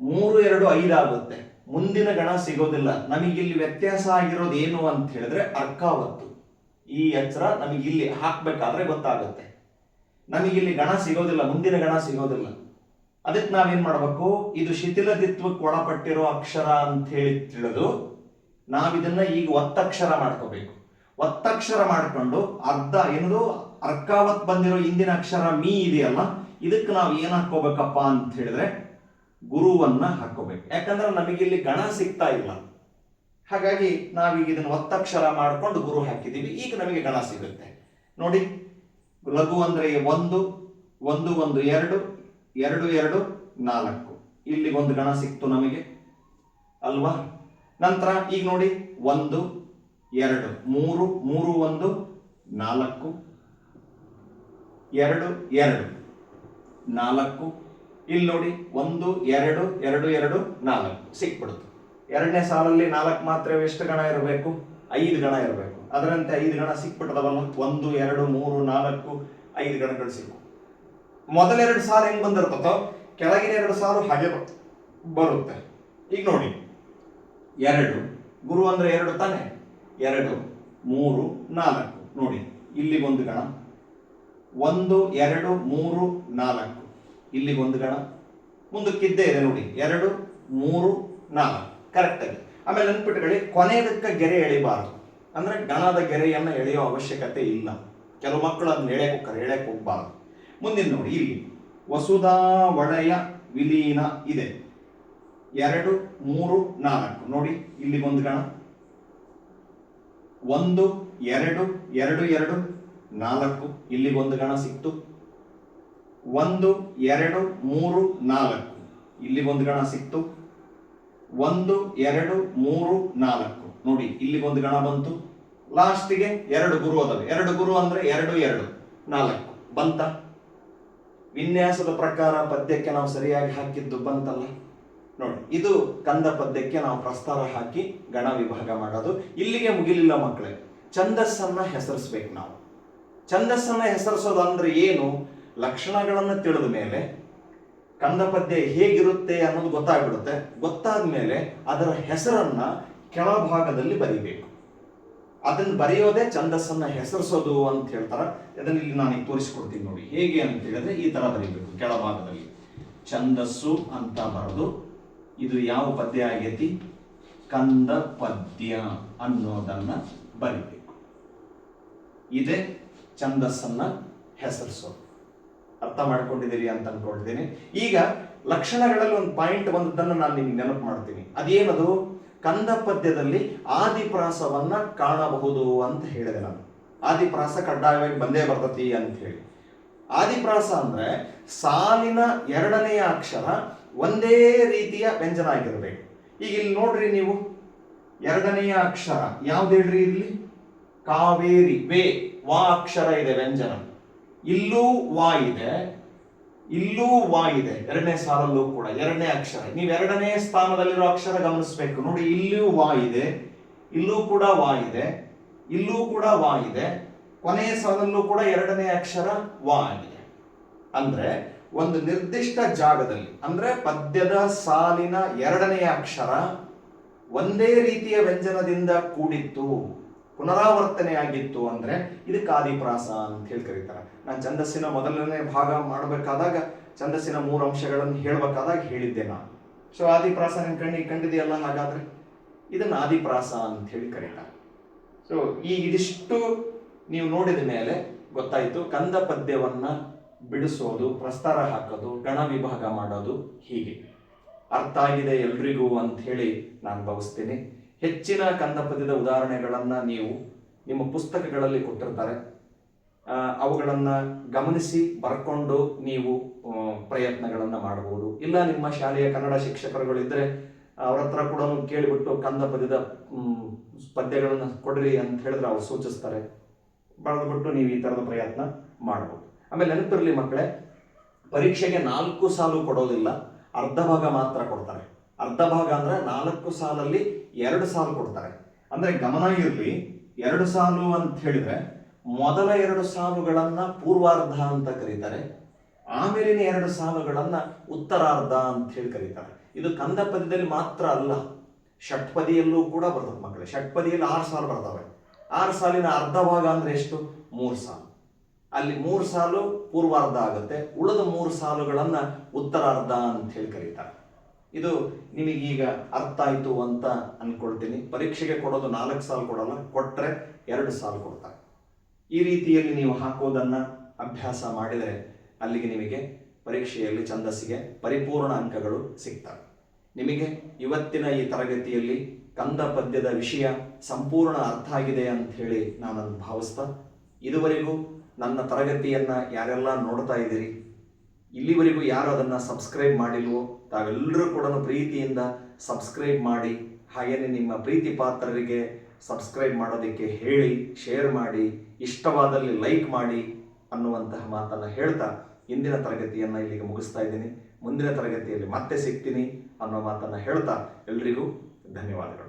ಮೂರು, ಎರಡು, ಐದು ಆಗುತ್ತೆ. ಮುಂದಿನ ಗಣ ಸಿಗೋದಿಲ್ಲ. ನಮಗೆ ಇಲ್ಲಿ ವ್ಯತ್ಯಾಸ ಆಗಿರೋದು ಏನು ಅಂತ ಹೇಳಿದ್ರೆ ಅರ್ಕಾವತ್ತು ಈ ಎಚ್ಚರ ನಮಗೆ ಇಲ್ಲಿ ಹಾಕ್ಬೇಕಾದ್ರೆ ಗೊತ್ತಾಗುತ್ತೆ. ನಮಗೆ ಇಲ್ಲಿ ಗಣ ಸಿಗೋದಿಲ್ಲ, ಮುಂದಿನ ಗಣ ಸಿಗೋದಿಲ್ಲ. ಅದಕ್ಕೆ ನಾವೇನ್ ಮಾಡಬೇಕು? ಇದು ಶಿಥಿಲದಿತ್ವಕ್ಕೆ ಒಳಪಟ್ಟಿರೋ ಅಕ್ಷರ ಅಂತ ಹೇಳಿ ತಿಳಿದು ನಾವಿದನ್ನ ಈಗ ಒತ್ತಕ್ಷರ ಮಾಡ್ಕೋಬೇಕು. ಒತ್ತಕ್ಷರ ಮಾಡಿಕೊಂಡು ಅರ್ಧ ಏನದು, ಅರ್ಕಾವತ್ ಬಂದಿರೋ ಹಿಂದಿನ ಅಕ್ಷರ ಮೀ ಇದೆಯಲ್ಲ, ಇದಕ್ಕೆ ನಾವು ಏನ್ ಹಾಕೋಬೇಕಪ್ಪ ಅಂತ ಹೇಳಿದ್ರೆ ಗುರುವನ್ನ ಹಾಕೋಬೇಕು ಯಾಕಂದ್ರೆ ನಮಗೆ ಇಲ್ಲಿ ಗಣ ಸಿಗ್ತಾ ಇಲ್ಲ. ಹಾಗಾಗಿ ನಾವೀಗ ಇದನ್ನ ಒತ್ತಕ್ಷರ ಮಾಡಿಕೊಂಡು ಗುರು ಹಾಕಿದ್ದೀವಿ. ಈಗ ನಮಗೆ ಗಣ ಸಿಗುತ್ತೆ. ನೋಡಿ, ಲಘು ಅಂದ್ರೆ ಒಂದು ಒಂದು ಒಂದು, ಎರಡು ಎರಡು ಎರಡು, ನಾಲ್ಕು. ಇಲ್ಲಿ ಒಂದು ಗಣ ಸಿಕ್ತು ನಮಗೆ. ಅಲ್ವಾ? ನಂತರ ಈಗ ನೋಡಿ ಒಂದು, ಎರಡು, ಮೂರು ಮೂರು, ಒಂದು, ನಾಲ್ಕು, ಎರಡು ಎರಡು, ನಾಲ್ಕು. ಇಲ್ಲಿ ನೋಡಿ ಒಂದು, ಎರಡು ಎರಡು ಎರಡು, ನಾಲ್ಕು ಸಿಕ್ಬಿಡ್ತು ಎರಡನೇ ಸಾಲಲ್ಲಿ ನಾಲ್ಕು ಮಾತ್ರ ಎಷ್ಟು ಗಣ ಇರಬೇಕು? ಐದು ಗಣ ಇರಬೇಕು. ಅದರಂತೆ ಐದು ಗಣ ಸಿಕ್ಬಿಟ್ಟದವಲ್ಲ ಒಂದು, ಎರಡು, ಮೂರು, ನಾಲ್ಕು, ಐದು ಗಣಗಳು ಸಿಕ್ಕು. ಮೊದಲೆರಡು ಸಾಲು ಹೆಂಗ್ ಬಂದಿರ್ತತೋ, ಕೆಳಗಿನ ಎರಡು ಸಾಲು ಹಾಗೆ ಬರುತ್ತೆ. ಈಗ ನೋಡಿ. ಎರಡು. ಗುರು ಅಂದ್ರೆ ಎರಡು ತಾನೆ? ಎರಡು, ಮೂರು, ನಾಲ್ಕು. ನೋಡಿ ಇಲ್ಲಿ ಒಂದು ಗಣ. ಒಂದು, ಎರಡು, ಮೂರು, ನಾಲ್ಕು. ಒಂದು ಗಣ. ಮುಂದಕ್ಕಿದ್ದೇ ಇದೆ ನೋಡಿ. ಎರಡು, ಮೂರು, ನಾಲ್ಕು. ಕರೆಕ್ಟಾಗಿ ಆಮೇಲೆ ನೆನ್ಪಿಟ್ಕೊಳ್ಳಿ, ಕೊನೆಯದಕ್ಕೆ ಗೆರೆ ಎಳಿಬಾರದು. ಅಂದ್ರೆ ಗಣದ ಗೆರೆಯನ್ನು ಎಳೆಯೋ ಅವಶ್ಯಕತೆ ಇಲ್ಲ. ಕೆಲವು ಮಕ್ಕಳು ಅದನ್ನ ಎಳೆಯಕ್ಕೆ ಹೋಗ್ತಾರೆ ಎಳೆಯಕ್ಕೆ ಹೋಗ್ಬಾರ್ದು. ಮುಂದಿನ ನೋಡಿ, ಇಲ್ಲಿ ವಸುಧಾ ವಲಯ ವಿಲೀನ ಇದೆ. ಎರಡು, ಮೂರು, ನಾಲ್ಕು. ನೋಡಿ ಇಲ್ಲಿ ಒಂದು ಗಣ ಒಂದು, ಎರಡು ಎರಡು ಎರಡು, ನಾಲ್ಕು. ಇಲ್ಲಿ ಒಂದು ಗಣ ಸಿಕ್ತು. ಒಂದು, ಎರಡು, ಮೂರು, ನಾಲ್ಕು. ಇಲ್ಲಿ ಒಂದು ಗಣ ಸಿಕ್ತು. ಒಂದು, ಎರಡು, ಮೂರು, ನಾಲ್ಕು. ನೋಡಿ ಇಲ್ಲಿ ಒಂದು ಗಣ ಬಂತು. ಲಾಸ್ಟಿಗೆ ಎರಡು ಗುರು ಅದಾವೆ. ಎರಡು ಗುರು ಅಂದ್ರೆ ಎರಡು ಎರಡು, ನಾಲ್ಕು. ಬಂತ? ವಿನ್ಯಾಸದ ಪ್ರಕಾರ ಪದ್ಯಕ್ಕೆ ನಾವು ಸರಿಯಾಗಿ ಹಾಕಿದ್ದು ಬಂತಲ್ಲ? ನೋಡಿ, ಇದು ಕಂದ ಪದ್ಯಕ್ಕೆ ನಾವು ಪ್ರಸ್ತಾರ ಹಾಕಿ ಗಣ ವಿಭಾಗ ಮಾಡೋದು. ಇಲ್ಲಿಗೆ ಮುಗಿಲಿಲ್ಲ ಮಕ್ಕಳೇ, ಛಂದಸ್ಸನ್ನ ಹೆಸರಿಸ್ಬೇಕು ನಾವು. ಛಂದಸ್ಸನ್ನ ಹೆಸರಿಸೋದು ಅಂದ್ರೆ ಏನು? ಲಕ್ಷಣಗಳನ್ನು ತಿಳಿದ ಮೇಲೆ ಕಂದ ಪದ್ಯ ಹೇಗಿರುತ್ತೆ ಅನ್ನೋದು ಗೊತ್ತಾಗ್ಬಿಡುತ್ತೆ. ಗೊತ್ತಾದ ಮೇಲೆ ಅದರ ಹೆಸರನ್ನ ಕೆಳಭಾಗದಲ್ಲಿ ಬರಿಬೇಕು. ಅದನ್ನು ಬರೆಯೋದೇ ಛಂದಸ್ಸನ್ನ ಹೆಸರಿಸೋದು ಅಂತ ಹೇಳ್ತಾರೆ. ಅದನ್ನ ಇಲ್ಲಿ ನಾನು ತೋರಿಸ್ಕೊಡ್ತೀನಿ ನೋಡಿ, ಹೇಗೆ ಅಂತ ಹೇಳಿದ್ರೆ ಈ ತರ ಬರೀಬೇಕು ಕೆಳಭಾಗದಲ್ಲಿ. ಛಂದಸ್ಸು ಅಂತ ಬರೆದು ಇದು ಯಾವ ಪದ್ಯ ಆಗೈತಿ? ಕಂದ ಪದ್ಯ ಅನ್ನೋದನ್ನ ಬರಿಬೇಕು. ಇದೇ ಛಂದಸ್ಸನ್ನ ಹೆಸರಿಸೋದು. ಅರ್ಥ ಮಾಡ್ಕೊಂಡಿದ್ದೀರಿ ಅಂತ ಅನ್ಕೊಳ್ತೀನಿ ಈಗ ಲಕ್ಷಣಗಳಲ್ಲಿ ಒಂದು ಪಾಯಿಂಟ್ ಬಂದದ್ದನ್ನು ನಾನು ನಿಮ್ಗೆ ನೆನಪು ಮಾಡ್ತೀನಿ. ಅದೇನದು? ಕಂದ ಪದ್ಯದಲ್ಲಿ ಆದಿಪ್ರಾಸವನ್ನ ಕಾಣಬಹುದು ಅಂತ ಹೇಳಿದೆ ನಾನು. ಆದಿಪ್ರಾಸ ಕಡ್ಡಾಯವಾಗಿ ಬಂದೇ ಬರ್ತತಿ ಅಂತ ಹೇಳಿ. ಆದಿಪ್ರಾಸ ಅಂದ್ರೆ ಸಾಲಿನ ಎರಡನೆಯ ಅಕ್ಷರ ಒಂದೇ ರೀತಿಯ ವ್ಯಂಜನ ಆಗಿರಬೇಕು. ಈಗ ಇಲ್ಲಿ ನೋಡ್ರಿ ನೀವು ಎರಡನೆಯ ಅಕ್ಷರ, ಯಾವ್ದು ಹೇಳ್ರಿ ಇಲ್ಲಿ? ಕಾವೇರಿ, ವೇ, ವಾ ಅಕ್ಷರ ಇದೆ ವ್ಯಂಜನ. ಇಲ್ಲೂ ವಾ ಇದೆ, ಇಲ್ಲೂ ವಾ ಇದೆ, ಎರಡನೇ ಸಾಲಲ್ಲೂ ಕೂಡ ಎರಡನೇ ಅಕ್ಷರ. ನೀವು ಎರಡನೇ ಸ್ಥಾನದಲ್ಲಿರೋ ಅಕ್ಷರ ಗಮನಿಸಬೇಕು. ನೋಡಿ, ಇಲ್ಲೂ ವಾ ಇದೆ, ಇಲ್ಲೂ ಕೂಡ ವಾ ಇದೆ, ಇಲ್ಲೂ ಕೂಡ ವಾ ಇದೆ, ಕೊನೆಯ ಸಾಲಲ್ಲೂ ಕೂಡ ಎರಡನೇ ಅಕ್ಷರ ವಾ ಆಗಿದೆ ಅಂದ್ರೆ ಒಂದು ನಿರ್ದಿಷ್ಟ ಜಾಗದಲ್ಲಿ, ಅಂದ್ರೆ ಪದ್ಯದ ಸಾಲಿನ ಎರಡನೆಯ ಅಕ್ಷರ ಒಂದೇ ರೀತಿಯ ವ್ಯಂಜನದಿಂದ ಕೂಡಿತ್ತು ಪುನರಾವರ್ತನೆ ಆಗಿತ್ತು ಅಂದ್ರೆ ಇದಕ್ಕೆ ಆದಿಪ್ರಾಸ ಅಂತ ಹೇಳಿ ಕರೀತಾರೆ. ನಾನು ಛಂದಸ್ಸಿನ ಮೊದಲನೇ ಭಾಗ ಮಾಡಬೇಕಾದಾಗ, ಛಂದಸ್ಸಿನ ಮೂರು ಅಂಶಗಳನ್ನು ಹೇಳಬೇಕಾದಾಗ ಹೇಳಿದ್ದೆ ನಾನು. ಸೊ ಆದಿಪ್ರಾಸ ನಿನ್ ಕಣ್ಣಿಗೆ ಕಂಡಿದೆಯಲ್ಲ ಹಾಗಾದ್ರೆ? ಇದನ್ನ ಆದಿಪ್ರಾಸ ಅಂತ ಹೇಳಿ ಕರೀತಾರೆ. ಸೊ ಈ ಇದಿಷ್ಟು ನೀವು ನೋಡಿದ ಮೇಲೆ ಗೊತ್ತಾಯಿತು ಕಂದ ಪದ್ಯವನ್ನ ಬಿಡಿಸೋದು, ಪ್ರಸ್ತಾರ ಹಾಕೋದು, ಗಣ ವಿಭಾಗ ಮಾಡೋದು ಹೀಗೆ. ಅರ್ಥ ಆಗಿದೆ ಎಲ್ರಿಗೂ ಅಂತ ಹೇಳಿ ನಾನು ಭಾವಿಸ್ತೀನಿ. ಹೆಚ್ಚಿನ ಕಂದ ಉದಾಹರಣೆಗಳನ್ನು ನೀವು ನಿಮ್ಮ ಪುಸ್ತಕಗಳಲ್ಲಿ ಕೊಟ್ಟಿರ್ತಾರೆ. ಅವುಗಳನ್ನು ಗಮನಿಸಿ ಬರ್ಕೊಂಡು ನೀವು ಪ್ರಯತ್ನಗಳನ್ನು ಮಾಡಬಹುದು ಇಲ್ಲ ನಿಮ್ಮ ಶಾಲೆಯ ಕನ್ನಡ ಶಿಕ್ಷಕರುಗಳಿದ್ದರೆ ಅವ್ರ ಹತ್ರ ಕೂಡ ಕೇಳಿಬಿಟ್ಟು ಕಂದ ಪದ್ಯದ ಪದ್ಯಗಳನ್ನು ಕೊಡ್ರಿ ಅಂತ ಹೇಳಿದ್ರೆ ಅವ್ರು ಸೂಚಿಸ್ತಾರೆ. ಬರೆದ್ಬಿಟ್ಟು ನೀವು ಈ ಥರದ ಪ್ರಯತ್ನ ಮಾಡ್ಬೋದು. ಆಮೇಲೆ ನೆನಪಿರಲಿ ಮಕ್ಕಳೇ, ಪರೀಕ್ಷೆಗೆ ನಾಲ್ಕು ಸಾಲು ಕೊಡೋದಿಲ್ಲ, ಅರ್ಧ ಭಾಗ ಮಾತ್ರ ಕೊಡ್ತಾರೆ. ಅರ್ಧ ಭಾಗ ಅಂದ್ರೆ ನಾಲ್ಕು ಸಾಲಲ್ಲಿ ಎರಡು ಸಾಲು ಕೊಡ್ತಾರೆ. ಅಂದ್ರೆ ಗಮನ ಇರಲಿ, ಎರಡು ಸಾಲು ಅಂತ ಹೇಳಿದ್ರೆ ಮೊದಲ ಎರಡು ಸಾಲುಗಳನ್ನು ಪೂರ್ವಾರ್ಧ ಅಂತ ಕರೀತಾರೆ, ಆಮೇಲಿನ ಎರಡು ಸಾಲುಗಳನ್ನು ಉತ್ತರಾರ್ಧ ಅಂತ ಹೇಳಿ ಕರೀತಾರೆ. ಇದು ಕಂದ ಪದ್ಯದಲ್ಲಿ ಮಾತ್ರ ಅಲ್ಲ, ಷಟ್ಪದಿಯಲ್ಲೂ ಕೂಡ ಬರ್ತದೆ ಮಕ್ಕಳೇ. ಷಟ್ಪದಿಯಲ್ಲಿ ಆರು ಸಾಲು ಬರ್ತವೆ. ಆರು ಸಾಲಿನ ಅರ್ಧ ಭಾಗ ಅಂದ್ರೆ ಎಷ್ಟು? ಮೂರು ಸಾಲು. ಅಲ್ಲಿ ಮೂರು ಸಾಲು ಪೂರ್ವಾರ್ಧ ಆಗುತ್ತೆ. ಉಳಿದ ಮೂರು ಸಾಲುಗಳನ್ನ ಉತ್ತರಾರ್ಧ ಅಂತ ಹೇಳಿ ಕರೀತಾರೆ. ಇದು ನಿಮಗೀಗ ಅರ್ಥ ಆಯ್ತು ಅಂತ ಅನ್ಕೊಳ್ತೀನಿ. ಪರೀಕ್ಷೆಗೆ ಕೊಡೋದು ನಾಲ್ಕು ಸಾಲು ಕೊಡಲ್ಲ, ಕೊಟ್ರೆ ಎರಡು ಸಾಲು ಕೊಡ್ತಾರೆ. ಈ ರೀತಿಯಲ್ಲಿ ನೀವು ಹಾಕೋದನ್ನ ಅಭ್ಯಾಸ ಮಾಡಿದರೆ ಅಲ್ಲಿಗೆ ನಿಮಗೆ ಪರೀಕ್ಷೆಯಲ್ಲಿ ಛಂದಸ್ಸಿಗೆ ಪರಿಪೂರ್ಣ ಅಂಕಗಳು ಸಿಗ್ತವೆ. ನಿಮಗೆ ಇವತ್ತಿನ ಈ ತರಗತಿಯಲ್ಲಿ ಕಂದ ಪದ್ಯದ ವಿಷಯ ಸಂಪೂರ್ಣ ಅರ್ಥ ಆಗಿದೆ ಅಂತ ಹೇಳಿ ನಾನು ಭಾವಿಸ್ತಾ ಇದುವರೆಗೂ ನನ್ನ ತರಗತಿಯನ್ನು ಯಾರೆಲ್ಲ ನೋಡ್ತಾ ಇದ್ದೀರಿ, ಇಲ್ಲಿವರೆಗೂ ಯಾರು ಅದನ್ನು ಸಬ್ಸ್ಕ್ರೈಬ್ ಮಾಡಿಲ್ವೋ, ತಾವೆಲ್ಲರೂ ಕೂಡ ಪ್ರೀತಿಯಿಂದ ಸಬ್ಸ್ಕ್ರೈಬ್ ಮಾಡಿ ಹಾಗೆಯೇ ನಿಮ್ಮ ಪ್ರೀತಿ ಪಾತ್ರರಿಗೆ ಸಬ್ಸ್ಕ್ರೈಬ್ ಮಾಡೋದಕ್ಕೆ ಹೇಳಿ ಶೇರ್ ಮಾಡಿ, ಇಷ್ಟವಾದಲ್ಲಿ ಲೈಕ್ ಮಾಡಿ ಅನ್ನುವಂತಹ ಮಾತನ್ನು ಹೇಳ್ತಾ ಇಂದಿನ ತರಗತಿಯನ್ನು ಇಲ್ಲಿಗೆ ಮುಗಿಸ್ತಾ ಇದ್ದೀನಿ. ಮುಂದಿನ ತರಗತಿಯಲ್ಲಿ ಮತ್ತೆ ಸಿಗ್ತೀನಿ ಅನ್ನೋ ಮಾತನ್ನು ಹೇಳ್ತಾ ಎಲ್ರಿಗೂ ಧನ್ಯವಾದಗಳು.